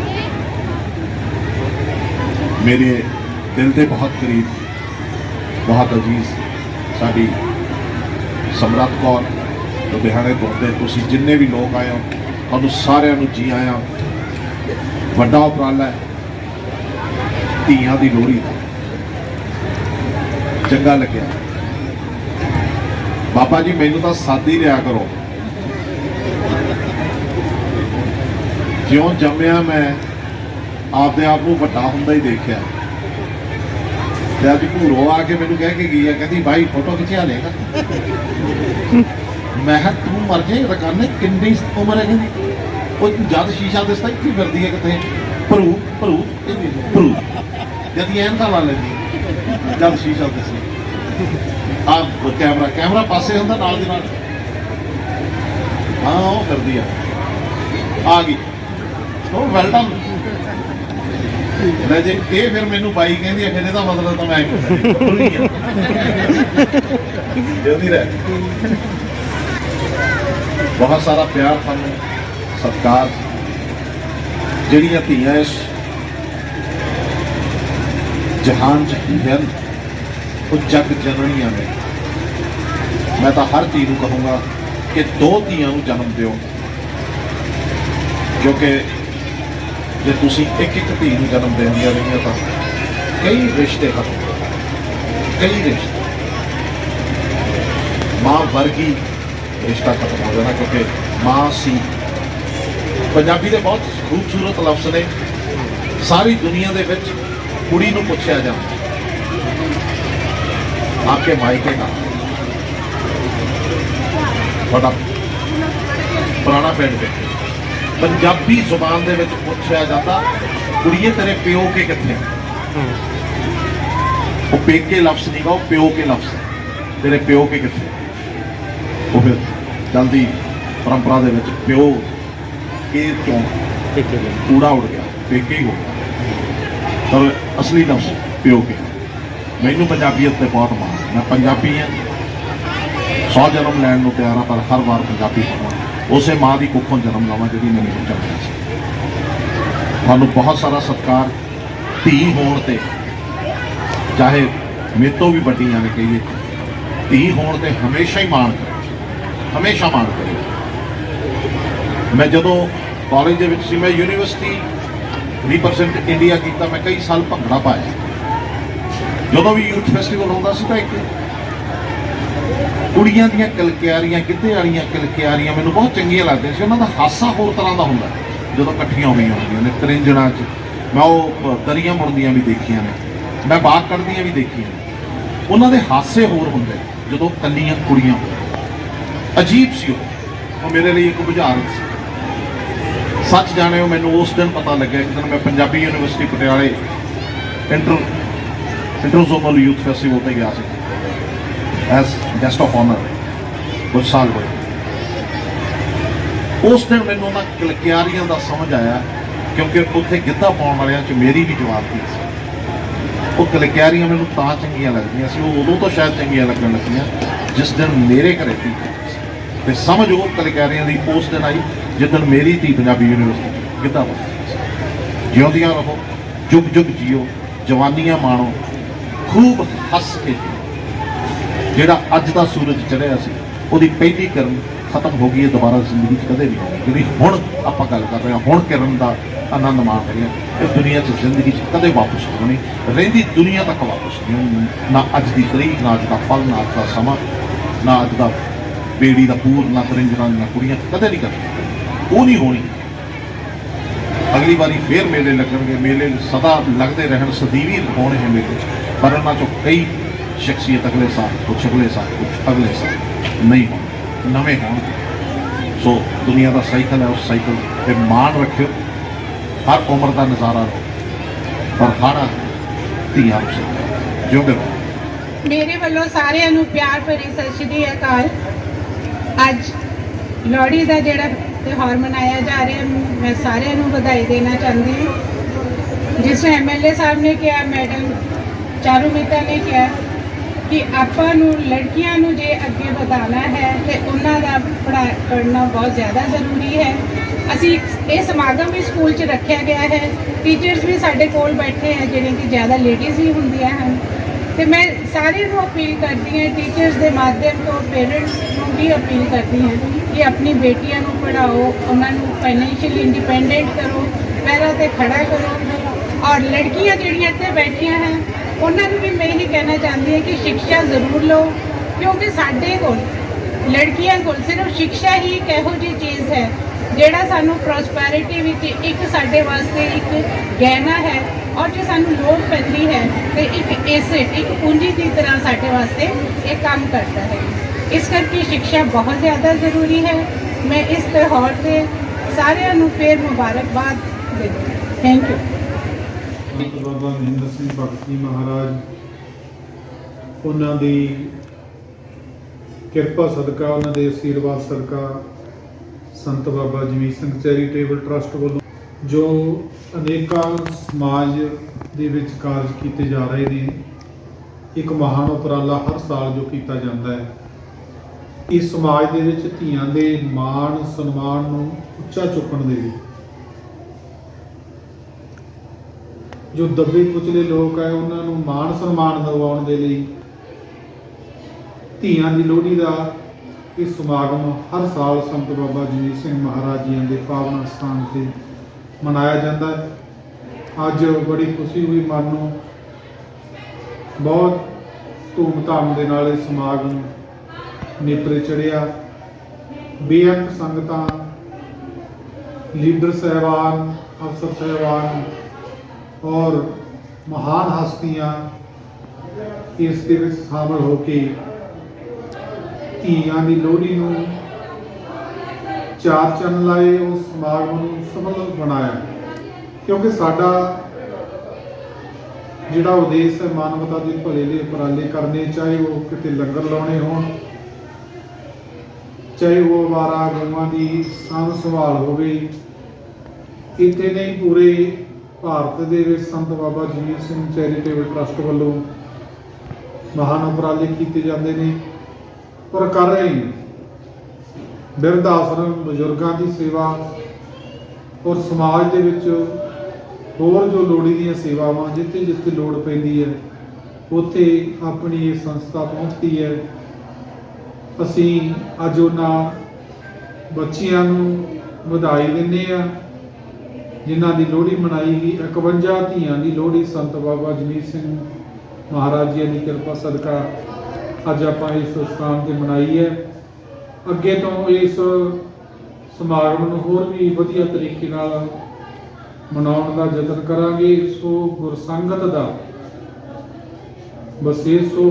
ਮੇਰੇ ਦਿਲ ਦੇ ਬਹੁਤ ਕਰੀਬ, ਬਹੁਤ ਅਜ਼ੀਜ਼ ਸਾਡੀ ਸਮਰੱਥ ਕੌਰ, ਲੁਧਿਆਣੇ ਤੋਂ ਤੇ ਤੁਸੀਂ ਜਿੰਨੇ ਵੀ ਲੋਕ ਆਏ ਹੋ, ਤੁਹਾਨੂੰ ਸਾਰਿਆਂ ਨੂੰ ਜੀ ਆਇਆਂ। ਵੱਡਾ ਉਪਰਾਲਾ ਹੈ, ਧੀਆਂ ਦੀ ਲੋਹੜੀ ਦਾ। ਚੰਗਾ ਲੱਗਿਆ। ਬਾਬਾ ਜੀ, ਮੈਨੂੰ ਤਾਂ ਸਾਦੀ ਰਿਆ ਕਰੋ। ਜਿਉਂ ਜੰਮਿਆ ਮੈਂ, ਆਪਦੇ ਆਪ ਨੂੰ ਵੱਡਾ ਹੁੰਦਾ ਹੀ ਦੇਖਿਆ। ਤੇ ਅੱਜ ਭੂਰੋ ਆ ਕੇ ਮੈਨੂੰ ਕਹਿ ਕੇ ਗਈ ਆ, ਕਹਿੰਦੀ, ਭਾਈ ਫੋਟੋ ਖਿਚਾ ਲੇਗਾ ਮੈਂ ਕਿਹਾ, ਤੂੰ ਮਰ ਜਾਏ ਰਕਾਨੇ ਕਿੰਨੀ ਉਮਰ ਹੈ ਕਹਿੰਦੀ ਉਹ ਜਦ ਸ਼ੀਸ਼ਾ ਦਿਸਦਾ ਕੀ ਫਿਰਦੀ ਹੈ ਕਿਤੇ। ਭਰੂ ਭਰੂ ਭਰੂ। ਜਦ ਇਹ ਐਨਕਾਂ ਲਾ ਲੈਂਦੀ ਜਦ ਸ਼ੀਸ਼ਾ ਦਿਸਦਾ। ਆ, ਕੈਮਰਾ ਕੈਮਰਾ ਪਾਸੇ ਹੁੰਦਾ, ਨਾਲ ਦੀ ਨਾਲ। ਹਾਂ, ਉਹ ਫਿਰਦੀ ਆ। ਆ ਗਈ। ਉਹ ਵੈਲ ਲੈ ਜੇ ਇਹ ਫਿਰ ਮੈਨੂੰ ਬਾਈ ਕਹਿੰਦੀ ਹੈ ਫਿਰ ਇਹਦਾ ਮਤਲਬ ਤਾਂ ਮੈਂ ਜਲਦੀ ਰਹਿ। ਬਹੁਤ ਸਾਰਾ ਪਿਆਰ ਤੁਹਾਨੂੰ, ਸਤਿਕਾਰ। ਜਿਹੜੀਆਂ ਧੀਆਂ ਇਸ ਜਹਾਨ ਚ ਉਹ ਜਗ ਜਨਨੀਆਂ ਨੇ। ਮੈਂ ਤਾਂ ਹਰ ਧੀ ਨੂੰ ਕਹੂੰਗਾ ਕਿ ਦੋ ਧੀਆਂ ਨੂੰ ਜਨਮ ਦਿਓ। ਕਿਉਂਕਿ ਜੇ ਤੁਸੀਂ ਇੱਕ ਇੱਕ ਧੀ ਨੂੰ ਜਨਮ ਦਿੰਦੀਆਂ ਰਹੀਆਂ ਤਾਂ ਕਈ ਰਿਸ਼ਤੇ ਖਤਮ ਹੋ ਜਾਣਗੇ। ਕਈ ਰਿਸ਼ਤੇ। ਮਾਂ ਵਰਗੀ ਰਿਸ਼ਤਾ ਖਤਮ ਹੋ ਜਾਣਾ ਕਿਉਂਕਿ ਮਾਂ ਸੀ। ਪੰਜਾਬੀ ਦੇ ਬਹੁਤ ਖੂਬਸੂਰਤ ਲਫ਼ਜ਼ ਨੇ। ਸਾਰੀ ਦੁਨੀਆ ਦੇ ਵਿੱਚ ਕੁੜੀ ਨੂੰ ਪੁੱਛਿਆ ਜਾਂਦਾ ਆਪਕੇ ਮਾਇਕੇ ਦਾ ਤੁਹਾਡਾ ਪੁਰਾਣਾ ਪਿੰਡ ਕਿੱਥੇ? ਪੰਜਾਬੀ ਜ਼ੁਬਾਨ ਦੇ ਵਿੱਚ ਪੁੱਛਿਆ ਜਾਂਦਾ ਕੁੜੀਏ ਤੇਰੇ ਪਿਓ ਕੇ ਕਿੱਥੇ? ਉਹ ਪੇਕੇ ਲਫ਼ਜ਼ ਨਹੀਂ ਗਾ ਉਹ ਪਿਓ ਕੇ ਲਫ਼ਜ਼। ਤੇਰੇ ਪਿਓ ਕੇ ਕਿੱਥੇ? ਉਹ ਫਿਰ ਜਲਦੀ ਪਰੰਪਰਾ ਦੇ ਵਿੱਚ ਪਿਓ ਕੇ ਚੋਂ ਕੂੜਾ ਉੜ ਗਿਆ ਪੇਕੇ ਹੀ ਹੋ ਗਿਆ। ਪਰ ਅਸਲੀ ਲਫ਼ਜ਼ ਪਿਓ ਕੇ ਮੈਨੂੰ ਪੰਜਾਬੀਅਤ ਤੇ ਬਹੁਤ ਮਾਣ। ਮੈਂ ਪੰਜਾਬੀ ਹਾਂ। ਸੌ ਜਨਮ ਲੈਣ ਨੂੰ ਤਿਆਰ ਹਾਂ ਪਰ ਹਰ ਵਾਰ ਪੰਜਾਬੀ ਹੋਵਾਂ। ਉਸੇ ਮਾਂ ਦੀ ਕੁੱਖੋਂ ਜਨਮ ਲਵਾਂ ਜਿਹੜੀ ਮੈਨੂੰ ਬਚਾਉਂਦੀ ਸੀ ਤੁਹਾਨੂੰ ਬਹੁਤ ਸਾਰਾ ਸਤਿਕਾਰ ਧੀ ਹੋਣ ਤੇ, ਚਾਹੇ ਮੇਰੇ ਤੋਂ ਵੀ ਵੱਡੀਆਂ ਨੇ ਕਹੀਏ। ਧੀ ਹੋਣ ਤੇ ਹਮੇਸ਼ਾ ਹੀ ਮਾਣ ਕਰੋ। ਹਮੇਸ਼ਾ ਮਾਣ ਕਰੋ। ਮੈਂ ਜਦੋਂ ਕਾਲਜ ਦੇ ਵਿੱਚ ਸੀ, ਮੈਂ ਯੂਨੀਵਰਸਿਟੀ ਰਿਪਰੈਜ਼ੈਂਟ ਇੰਡੀਆ ਕੀਤਾ, ਮੈਂ ਕਈ ਸਾਲ ਭੰਗੜਾ ਪਾਇਆ। ਜਦੋਂ ਵੀ ਯੂਥ ਫੈਸਟੀਵਲ ਹੁੰਦਾ ਸੀ ਤਾਂ ਇੱਕ ਕੁੜੀਆਂ ਦੀਆਂ ਕਿਲਕਿਆਰੀਆਂ, ਗਿੱਧੇ ਵਾਲੀਆਂ ਕਿਲਕਿਆਰੀਆਂ ਮੈਨੂੰ ਬਹੁਤ ਚੰਗੀਆਂ ਲੱਗਦੀਆਂ ਸੀ। ਉਹਨਾਂ ਦਾ ਹਾਸਾ ਹੋਰ ਤਰ੍ਹਾਂ ਦਾ ਹੁੰਦਾ ਜਦੋਂ ਇਕੱਠੀਆਂ ਹੋਈਆਂ ਹੁੰਦੀਆਂ ਨੇ ਤਰਿੰਜਣਾ 'ਚ। ਮੈਂ ਉਹ ਦਰੀਆਂ ਮੁੜਦੀਆਂ ਵੀ ਦੇਖੀਆਂ ਨੇ। ਮੈਂ ਬਾਗ ਕੱਢਦੀਆਂ ਵੀ ਦੇਖੀਆਂ ਨੇ। ਉਹਨਾਂ ਦੇ ਹਾਸੇ ਹੋਰ ਹੁੰਦੇ ਜਦੋਂ ਕੱਲੀਆਂ ਕੁੜੀਆਂ ਅਜੀਬ ਸੀ ਉਹ। ਉਹ ਮੇਰੇ ਲਈ ਇੱਕ ਬੁਝਾਰਤ ਸੀ। ਸੱਚ ਜਾਣਿਓ, ਮੈਨੂੰ ਉਸ ਦਿਨ ਪਤਾ ਲੱਗਿਆ ਕਿ ਜਦੋਂ ਮੈਂ ਪੰਜਾਬੀ ਯੂਨੀਵਰਸਿਟੀ ਪਟਿਆਲੇ ਇੰਟਰ ਇੰਟਰਜ਼ੋਨਲ ਯੂਥ ਫੈਸਟੀਵਲ ਤੇ ਗਿਆ ਸੀ। ਐਸ ਗੈਸਟ ਆਫ ਆਨਰ ਕੁਝ ਸਾਲ ਹੋਏ। ਉਸ ਦਿਨ ਮੈਨੂੰ ਉਹਨਾਂ ਕਲਕਿਆਰੀਆਂ ਦਾ ਸਮਝ ਆਇਆ, ਕਿਉਂਕਿ ਉੱਥੇ ਗਿੱਧਾ ਪਾਉਣ ਵਾਲਿਆਂ 'ਚ ਮੇਰੀ ਵੀ ਜਵਾਬੀ ਸੀ। ਉਹ ਕਲਕਿਆਰੀਆਂ ਮੈਨੂੰ ਤਾਂ ਚੰਗੀਆਂ ਲੱਗਦੀਆਂ ਸੀ, ਉਹ ਉਦੋਂ ਤੋਂ ਸ਼ਾਇਦ ਚੰਗੀਆਂ ਲੱਗਣ ਲੱਗੀਆਂ, ਜਿਸ ਦਿਨ ਮੇਰੇ ਘਰੇ ਧੀ ਤੇ ਸਮਝ ਉਹ ਕਲਕਿਆਰੀਆਂ ਦੀ ਉਸ ਦਿਨ ਆਈ ਜਿੱਦਣ ਮੇਰੀ ਧੀ ਪੰਜਾਬੀ ਯੂਨੀਵਰਸਿਟੀ ਗਿੱਧਾ ਪਾਉਂਦੀ ਸੀ। ਜਿਉਂਦੀਆਂ ਰਹੋ ਜੁਗ ਜੁਗ ਜੀਓ, ਜਵਾਨੀਆਂ ਮਾਣੋ, ਖੂਬ ਹੱਸ ਕੇ ਜੀਓ। ਜਿਹੜਾ ਅੱਜ ਦਾ ਸੂਰਜ ਚੜ੍ਹਿਆ ਸੀ, ਉਹਦੀ ਪਹਿਲੀ ਕਿਰਨ ਖਤਮ ਹੋ ਗਈ ਹੈ, ਦੁਬਾਰਾ ਜ਼ਿੰਦਗੀ 'ਚ ਕਦੇ ਨਹੀਂ ਆਉਣੀ। ਜਿਹੜੀ ਹੁਣ ਆਪਾਂ ਗੱਲ ਕਰ ਰਹੇ ਹਾਂ, ਹੁਣ ਕਿਰਨ ਦਾ ਆਨੰਦ ਮਾਣ ਰਹੇ ਹਾਂ ਇਹ ਦੁਨੀਆ 'ਚ ਜ਼ਿੰਦਗੀ 'ਚ ਕਦੇ ਵਾਪਸ ਨਹੀਂ ਆਉਣੀ, ਰਹਿੰਦੀ ਦੁਨੀਆ ਤੱਕ ਵਾਪਸ ਨਹੀਂ ਆਉਣੀ। ਨਾ ਅੱਜ ਦੀ ਤਰੀਕ, ਨਾ ਅੱਜ ਦਾ ਪਲ, ਨਾ ਅੱਜ ਦਾ ਸਮਾਂ, ਨਾ ਅੱਜ ਦਾ ਬੇੜੀ ਦਾ ਪੂਰ, ਨਾ ਤਰਿੰਜਰਾਂ ਨਾ ਕੁੜੀਆਂ ਕਦੇ ਨਹੀਂ ਕਰਨੀ। ਉਹ ਨਹੀਂ ਹੋਣੀ। ਅਗਲੀ ਵਾਰੀ ਫੇਰ ਮੇਲੇ ਲੱਗਣਗੇ, ਮੇਲੇ ਸਦਾ ਲੱਗਦੇ ਰਹਿਣ, ਸਦੀਵੀ ਹੋਣ ਹੈ ਮੇਲੇ ਪਰ ਉਹਨਾਂ ਚੋਂ ਕਈ ਸ਼ਖਸੀਅਤ ਅਗਲੇ ਸਾਲ ਕੁਛ ਅਗਲੇ ਸਾਲ ਕੁਛ ਅਗਲੇ ਸਾਲ ਨਹੀਂ ਹੋਣ ਨਵੇਂ ਹੋਣਗੇ ਸੋ ਦੁਨੀਆ ਦਾ ਸਾਈਕਲ ਹੈ ਉਸ ਸਾਈਕਲ ਤੇ ਮਾਣ ਰੱਖਿਓ ਹਰ ਉਮਰ ਦਾ ਨਜ਼ਾਰਾ ਲਓ ਪਰ ਹਰ ਧੀਆਂ ਨੂੰ ਸਿੱਖੋ ਮੇਰੇ ਵੱਲੋਂ ਸਾਰਿਆਂ ਨੂੰ ਪਿਆਰ ਭਰੀ ਸਤਿ ਸ਼੍ਰੀ ਅਕਾਲ ਅੱਜ ਲੋਹੜੀ ਦਾ ਜਿਹੜਾ ਤਿਉਹਾਰ ਮਨਾਇਆ ਜਾ ਰਿਹਾ ਮੈਂ ਸਾਰਿਆਂ ਨੂੰ ਵਧਾਈ ਦੇਣਾ ਚਾਹੁੰਦੀ ਹਾਂ ਜਿਸ ਐਮਐਲਏ ਸਾਹਿਬ ਨੇ ਕਿਹਾ ਮੈਡਮ ਚਾਰੂ ਮਹਿਤਾ ਨੇ ਕਿਹਾ ਕਿ ਆਪਾਂ ਨੂੰ, ਲੜਕੀਆਂ ਨੂੰ ਜੇ ਅੱਗੇ ਵਧਾਉਣਾ ਹੈ ਤੇ ਉਹਨਾਂ ਦਾ ਪੜ੍ਹਾ, ਪੜ੍ਹਨਾ ਬਹੁਤ ਜ਼ਿਆਦਾ ਜ਼ਰੂਰੀ ਹੈ। ਅਸੀਂ ਇਹ ਸਮਾਗਮ ਵੀ ਸਕੂਲ 'ਚ ਰੱਖਿਆ ਗਿਆ ਹੈ। ਟੀਚਰਸ ਵੀ ਸਾਡੇ ਕੋਲ ਬੈਠੇ ਹੈ ਜਿਹੜੇ ਕਿ ਜ਼ਿਆਦਾ ਲੇਡੀਜ਼ ਹੀ ਹੁੰਦੀਆਂ ਹਨ। ਤੇ ਮੈਂ ਸਾਰਿਆਂ ਨੂੰ ਅਪੀਲ ਕਰਦੀ ਹਾਂ, ਟੀਚਰਸ ਦੇ ਮਾਧਿਅਮ ਤੋਂ, ਪੇਰੈਂਟਸ ਨੂੰ ਵੀ ਅਪੀਲ ਕਰਦੀ ਹਾਂ ਕਿ ਆਪਣੀ ਬੇਟੀਆਂ ਨੂੰ ਪੜ੍ਹਾਓ, ਉਹਨਾਂ ਨੂੰ ਫਾਈਨੈਂਸ਼ੀਅਲੀ ਇੰਡੀਪੈਂਡੈਂਟ ਕਰੋ ਪੈਰਾਂ ਤੇ ਖੜਾ ਕਰੋ। ਔਰ ਲੜਕੀਆਂ ਜਿਹੜੀਆਂ ਇੱਥੇ ਬੈਠੀਆਂ ਹਨ ਉਹਨਾਂ ਨੂੰ ਵੀ ਮੈਂ ਇਹ ਕਹਿਣਾ ਚਾਹੁੰਦੀ ਹਾਂ ਕਿ ਸਿੱਖਿਆ ਜ਼ਰੂਰ ਲਓ, ਕਿਉਂਕਿ ਸਾਡੇ ਕੋਲ, ਲੜਕੀਆਂ ਕੋਲ ਸਿਰਫ ਸਿੱਖਿਆ ਹੀ ਇੱਕ ਇਹੋ ਜਿਹੀ ਚੀਜ਼ ਹੈ, ਜਿਹੜਾ ਸਾਨੂੰ ਪ੍ਰੋਸਪੈਰਿਟੀ ਵਿੱਚ ਇੱਕ ਸਾਡੇ ਵਾਸਤੇ ਇੱਕ ਗਹਿਣਾ ਹੈ ਔਰ ਜੇ ਸਾਨੂੰ ਲੋੜ ਪੈਂਦੀ ਹੈ ਤੇ ਇੱਕ ਐਸੇਟ ਇੱਕ ਪੂੰਜੀ ਦੀ ਤਰ੍ਹਾਂ ਸਾਡੇ ਵਾਸਤੇ ਇਹ ਕੰਮ ਕਰਦਾ ਹੈ। ਇਸ ਕਰਕੇ ਸਿੱਖਿਆ ਬਹੁਤ ਜ਼ਿਆਦਾ ਜ਼ਰੂਰੀ ਹੈ। ਮੈਂ ਇਸ ਤਿਉਹਾਰ ਤੇ ਸਾਰਿਆਂ ਨੂੰ ਫੇਰ ਮੁਬਾਰਕਬਾਦ ਦਿੰਦੀ ਥੈਂਕ ਯੂ ਸੰਤ ਬਾਬਾ ਮਹਿੰਦਰ ਸਿੰਘ ਭਗਤ ਜੀ ਮਹਾਰਾਜ, ਉਹਨਾਂ ਦੀ ਕਿਰਪਾ ਸਦਕਾ, ਉਹਨਾਂ ਦੇ ਅਸ਼ੀਰਵਾਦ ਸਦਕਾ ਸੰਤ ਬਾਬਾ ਜਮੀਤ ਸਿੰਘ ਚੈਰੀਟੇਬਲ ਟਰਸਟ ਵੱਲੋਂ ਜੋ ਅਨੇਕਾਂ ਸਮਾਜ ਦੇ ਵਿੱਚ ਕਾਰਜ ਕੀਤੇ ਜਾ ਰਹੇ ਨੇ, ਇੱਕ ਮਹਾਨ ਉਪਰਾਲਾ ਹਰ ਸਾਲ ਜੋ ਕੀਤਾ ਜਾਂਦਾ ਹੈ। ਇਸ ਸਮਾਜ ਦੇ ਵਿੱਚ ਧੀਆਂ ਦੇ ਮਾਣ, ਸਨਮਾਨ ਨੂੰ ਉੱਚਾ ਚੁੱਕਣ ਦੇ ਲਈ ਜੋ ਦੱਬੇ ਕੁਚਲੇ ਲੋਕ ਹੈ ਉਹਨਾਂ ਨੂੰ ਮਾਣ ਸਨਮਾਨ ਦਿਵਾਉਣ ਦੇ ਲਈ ਧੀਆਂ ਦੀ ਲੋਹੜੀ ਦਾ ਇਹ ਸਮਾਗਮ ਹਰ ਸਾਲ ਸੰਤ ਬਾਬਾ ਜੀਤ ਸਿੰਘ ਮਹਾਰਾਜ ਜੀ ਦੇ ਪਾਵਨ ਸਥਾਨ ਤੇ ਮਨਾਇਆ ਜਾਂਦਾ ਹੈ। ਅੱਜ ਬੜੀ ਖੁਸ਼ੀ ਹੋਈ, ਮਨ ਨੂੰ ਬਹੁਤ ਧੂਮ ਧਾਮ ਦੇ ਨਾਲ ਇਹ ਸਮਾਗਮ ਨੇਪਰੇ ਚੜਿਆ ਬੇਅੰਤ ਸੰਗਤਾਂ, ਲੀਡਰ ਸਹਿਬਾਨ, ਅਫਸਰ ਸਹਿਬਾਨ ਔਰ ਮਹਾਨ ਹਸਤੀਆਂ ਇਸ ਦੇ ਵਿੱਚ ਸ਼ਾਮਲ ਹੋ ਕੇ ਧੀਆਂ ਦੀ ਲੋਹੜੀ ਨੂੰ ਚਾਰ ਚੰਨ ਲਾਏ, ਉਸ ਸਮਾਗਮ ਨੂੰ ਸਫਲ ਬਣਾਇਆ। ਕਿਉਂਕਿ ਸਾਡਾ ਜਿਹੜਾ ਉਦੇਸ਼ ਹੈ ਮਾਨਵਤਾ ਦੇ ਭਲੇ ਲਈ ਉਪਰਾਲੇ ਕਰਨੇ, ਚਾਹੇ ਉਹ ਕਿਤੇ ਲੰਗਰ ਲਾਉਣੇ ਹੋਣ, ਚਾਹੇ ਉਹ ਅਵਾਰਾ ਗਊਆਂ ਦੀ ਸਾਂਭ ਸੰਭਾਲ ਹੋਵੇ, ਇੱਥੇ ਨਹੀਂ ਪੂਰੇ ਭਾਰਤ ਦੇ ਵਿੱਚ ਸੰਤ ਬਾਬਾ ਜੀਤ ਸਿੰਘ ਚੈਰੀਟੇਬਲ ਟਰਸਟ ਵੱਲੋਂ ਮਹਾਨ ਉਪਰਾਲੇ ਕੀਤੇ ਜਾਂਦੇ ਨੇ, ਪਰ ਕਰ ਰਹੇ ਨੇ। ਬਿਰਧ ਆਸ਼ਰਮ ਬਜ਼ੁਰਗਾਂ ਦੀ ਸੇਵਾ ਔਰ ਸਮਾਜ ਦੇ ਵਿੱਚ ਹੋਰ ਜੋ ਲੋੜੀ ਦੀਆਂ ਸੇਵਾਵਾਂ ਜਿੱਥੇ ਜਿੱਥੇ ਲੋੜ ਪੈਂਦੀ ਹੈ, ਉੱਥੇ ਆਪਣੀ ਇਹ ਸੰਸਥਾ ਪਹੁੰਚਦੀ ਹੈ। ਅਸੀਂ ਅੱਜ ਉਹਨਾਂ ਬੱਚਿਆਂ ਨੂੰ ਵਧਾਈ ਦਿੰਦੇ ਆ ਜਿਨ੍ਹਾਂ ਦੀ ਲੋਹੜੀ ਮਨਾਈ ਗਈ 51 ਧੀਆਂ ਦੀ ਲੋਹੜੀ ਸੰਤ ਬਾਬਾ ਜਮੀਤ ਸਿੰਘ ਮਹਾਰਾਜ ਜੀ ਦੀ ਕਿਰਪਾ ਸਦਕਾ ਅੱਜ ਆਪਾਂ ਇਸ ਸਥਾਨ ਤੇ ਮਨਾਈ ਹੈ। ਅੱਗੇ ਤੋਂ ਇਸ ਸਮਾਗਮ ਨੂੰ ਹੋਰ ਵੀ ਵਧੀਆ ਤਰੀਕੇ ਨਾਲ ਮਨਾਉਣ ਦਾ ਯਤਨ ਕਰਾਂਗੇ। ਸੋ ਗੁਰਸੰਗਤ ਦਾ ਵਿਸ਼ੇਸ਼ ਸੋ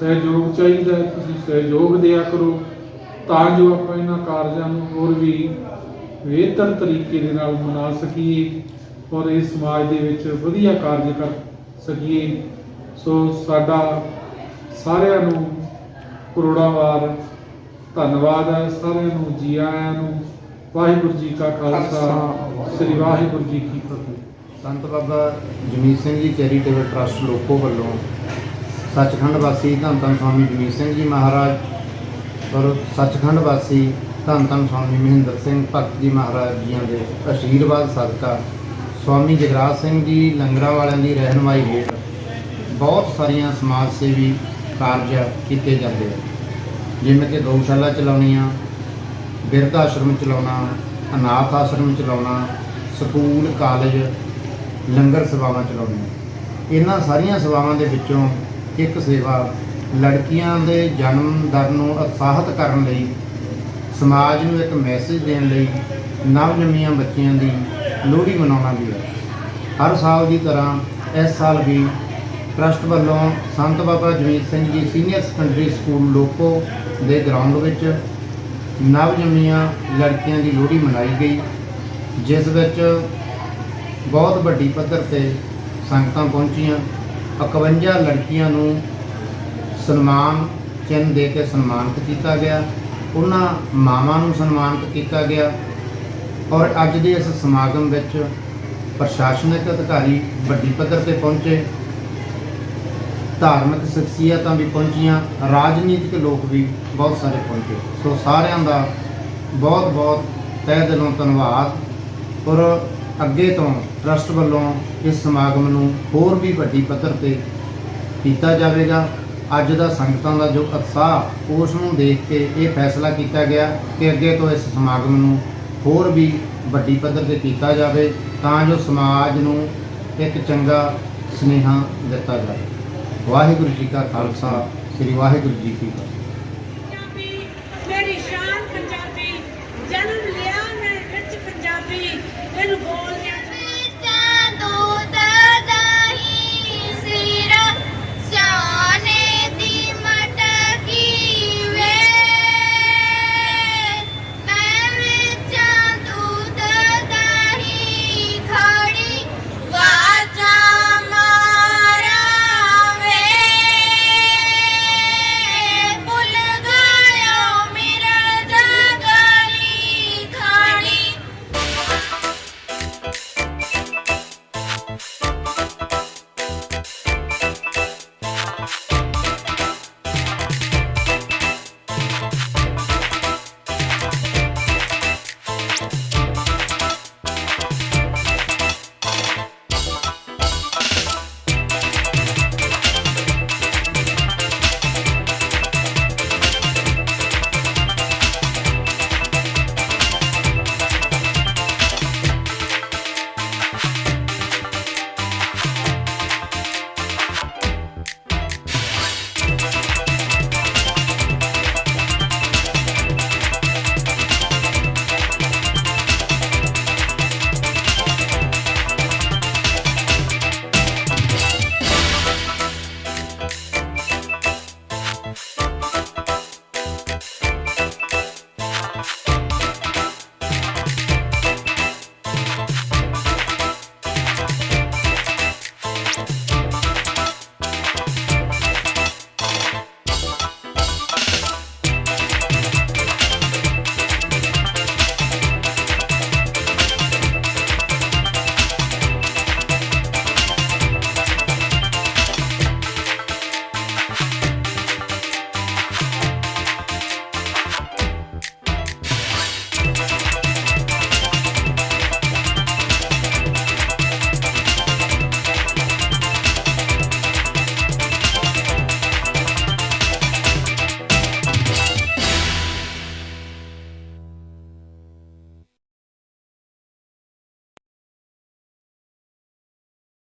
ਸਹਿਯੋਗ ਚਾਹੀਦਾ ਤੁਸੀਂ ਸਹਿਯੋਗ ਦਿਆ ਕਰੋ ਤਾਂ ਜੋ ਆਪਾਂ ਇਹਨਾਂ ਕਾਰਜਾਂ ਨੂੰ ਹੋਰ ਵੀ ਬਿਹਤਰ ਤਰੀਕੇ ਦੇ ਨਾਲ ਮਨਾ ਸਕੀਏ ਔਰ ਇਸ ਸਮਾਜ ਦੇ ਵਿੱਚ ਵਧੀਆ ਕਾਰਜ ਕਰ ਸਕੀਏ। ਸੋ ਸਾਡਾ ਸਾਰਿਆਂ ਨੂੰ ਕਰੋੜਾਂ ਵਾਰ ਧੰਨਵਾਦ ਹੈ। ਸਾਰਿਆਂ ਨੂੰ ਜੀ ਆਇਆਂ ਨੂੰ ਵਾਹਿਗੁਰੂ ਜੀ ਕਾ ਖਾਲਸਾ, ਸ੍ਰੀ ਵਾਹਿਗੁਰੂ ਜੀ ਕੀ ਫਤਿਹ। ਸੰਤ ਬਾਬਾ ਜਮੀਤ ਸਿੰਘ ਜੀ, ਚੈਰੀਟੇਬਲ ਟਰਸਟ ਲੋਕੋ ਵੱਲੋਂ ਸੱਚਖੰਡ ਵਾਸੀ ਧੰਨ ਧੰਨ ਸਵਾਮੀ ਜਮੀਤ ਸਿੰਘ ਜੀ ਮਹਾਰਾਜ ਔਰ ਸੱਚਖੰਡ ਵਾਸੀ ਧੰਨ ਧੰਨ ਸਵਾਮੀ ਮਹਿੰਦਰ ਸਿੰਘ, ਭਗਤ ਜੀ ਮਹਾਰਾਜ ਜੀਆਂ ਦੇ ਆਸ਼ੀਰਵਾਦ ਸਦਕਾ ਸਵਾਮੀ ਜਗਰਾਜ ਸਿੰਘ ਜੀ ਲੰਗਰਾਂ ਵਾਲਿਆਂ ਦੀ ਰਹਿਨਮਾਈ ਹੇਠ ਬਹੁਤ ਸਾਰੀਆਂ ਸਮਾਜ ਸੇਵੀ ਕਾਰਜ ਕੀਤੇ ਜਾਂਦੇ ਆ। ਜਿਵੇਂ ਕਿ ਗਊਸ਼ਾਲਾ ਚਲਾਉਣੀਆਂ, ਬਿਰਧ ਆਸ਼ਰਮ ਚਲਾਉਣਾ, ਅਨਾਥ ਆਸ਼ਰਮ ਚਲਾਉਣਾ, ਸਕੂਲ, ਕਾਲਜ, ਲੰਗਰ ਸੇਵਾਵਾਂ ਚਲਾਉਣੀਆਂ। ਇਹਨਾਂ ਸਾਰੀਆਂ ਸੇਵਾਵਾਂ ਦੇ ਵਿੱਚੋਂ ਇੱਕ ਸੇਵਾ ਲੜਕੀਆਂ ਦੇ ਜਨਮ ਦਰ ਨੂੰ ਉਤਸ਼ਾਹਿਤ ਕਰਨ ਲਈ ਸਮਾਜ ਨੂੰ ਇੱਕ ਮੈਸੇਜ ਦੇਣ ਲਈ ਨਵਜੰਮੀਆਂ ਬੱਚਿਆਂ ਦੀ ਲੋਹੜੀ ਮਨਾਉਣਾ ਵੀ ਹੈ। ਹਰ ਸਾਲ ਦੀ ਤਰ੍ਹਾਂ ਇਸ ਸਾਲ ਵੀ ਟਰਸਟ ਵੱਲੋਂ ਸੰਤ Baba Jamit Singh ji senior secondary school ਲੋਕੋ ਦੇ ਗਰਾਊਂਡ ਵਿੱਚ ਨਵਜੰਮੀਆਂ ਲੜਕੀਆਂ ਦੀ ਲੋਹੜੀ ਮਨਾਈ ਗਈ, ਜਿਸ ਵਿੱਚ ਬਹੁਤ ਵੱਡੀ ਪੱਧਰ ਤੇ ਸੰਗਤਾਂ ਪਹੁੰਚੀਆਂ। 51 ਲੜਕੀਆਂ ਨੂੰ ਸਨਮਾਨ, ਚਿੰਨ੍ਹ ਦੇ ਕੇ ਸਨਮਾਨਿਤ ਕੀਤਾ ਗਿਆ। ਉਹਨਾਂ ਮਾਵਾਂ ਨੂੰ ਸਨਮਾਨਿਤ ਕੀਤਾ ਗਿਆ ਔਰ ਅੱਜ ਦੇ ਇਸ ਸਮਾਗਮ ਵਿੱਚ ਪ੍ਰਸ਼ਾਸਨਿਕ ਅਧਿਕਾਰੀ ਵੱਡੀ ਪੱਧਰ ਤੇ ਪਹੁੰਚੇ। ਧਾਰਮਿਕ ਸ਼ਖਸੀਅਤਾਂ ਵੀ ਪਹੁੰਚੀਆਂ, ਰਾਜਨੀਤਿਕ ਲੋਕ ਵੀ ਬਹੁਤ ਸਾਰੇ ਪਹੁੰਚੇ। ਸੋ ਸਾਰਿਆਂ ਦਾ ਬਹੁਤ ਬਹੁਤ ਤਹਿ ਦਿਲੋਂ ਧੰਨਵਾਦ ਔਰ ਅੱਗੇ ਤੋਂ ਟਰਸਟ ਵੱਲੋਂ ਇਸ ਸਮਾਗਮ ਨੂੰ ਹੋਰ ਵੀ ਵੱਡੀ ਪੱਧਰ ਤੇ ਕੀਤਾ ਜਾਵੇਗਾ। ਅੱਜ ਦਾ ਸੰਗਤਾਂ ਦਾ ਜੋ ਉਤਸ਼ਾਹ, ਉਸ ਨੂੰ ਦੇਖ ਕੇ ਇਹ ਫੈਸਲਾ ਕੀਤਾ ਗਿਆ ਕਿ ਅੱਗੇ ਤੋਂ ਇਸ ਸਮਾਗਮ ਨੂੰ ਹੋਰ ਵੀ ਵੱਡੀ ਪੱਧਰ ਤੇ ਕੀਤਾ ਜਾਵੇ, ਤਾਂ ਜੋ ਸਮਾਜ ਨੂੰ ਇੱਕ ਚੰਗਾ ਸੁਨੇਹਾ ਦਿੱਤਾ ਜਾਵੇ। ਵਾਹਿਗੁਰੂ ਜੀ ਕਾ ਖਾਲਸਾ, ਸ੍ਰੀ ਵਾਹਿਗੁਰੂ ਜੀ ਕੀ ਫਤਿਹ।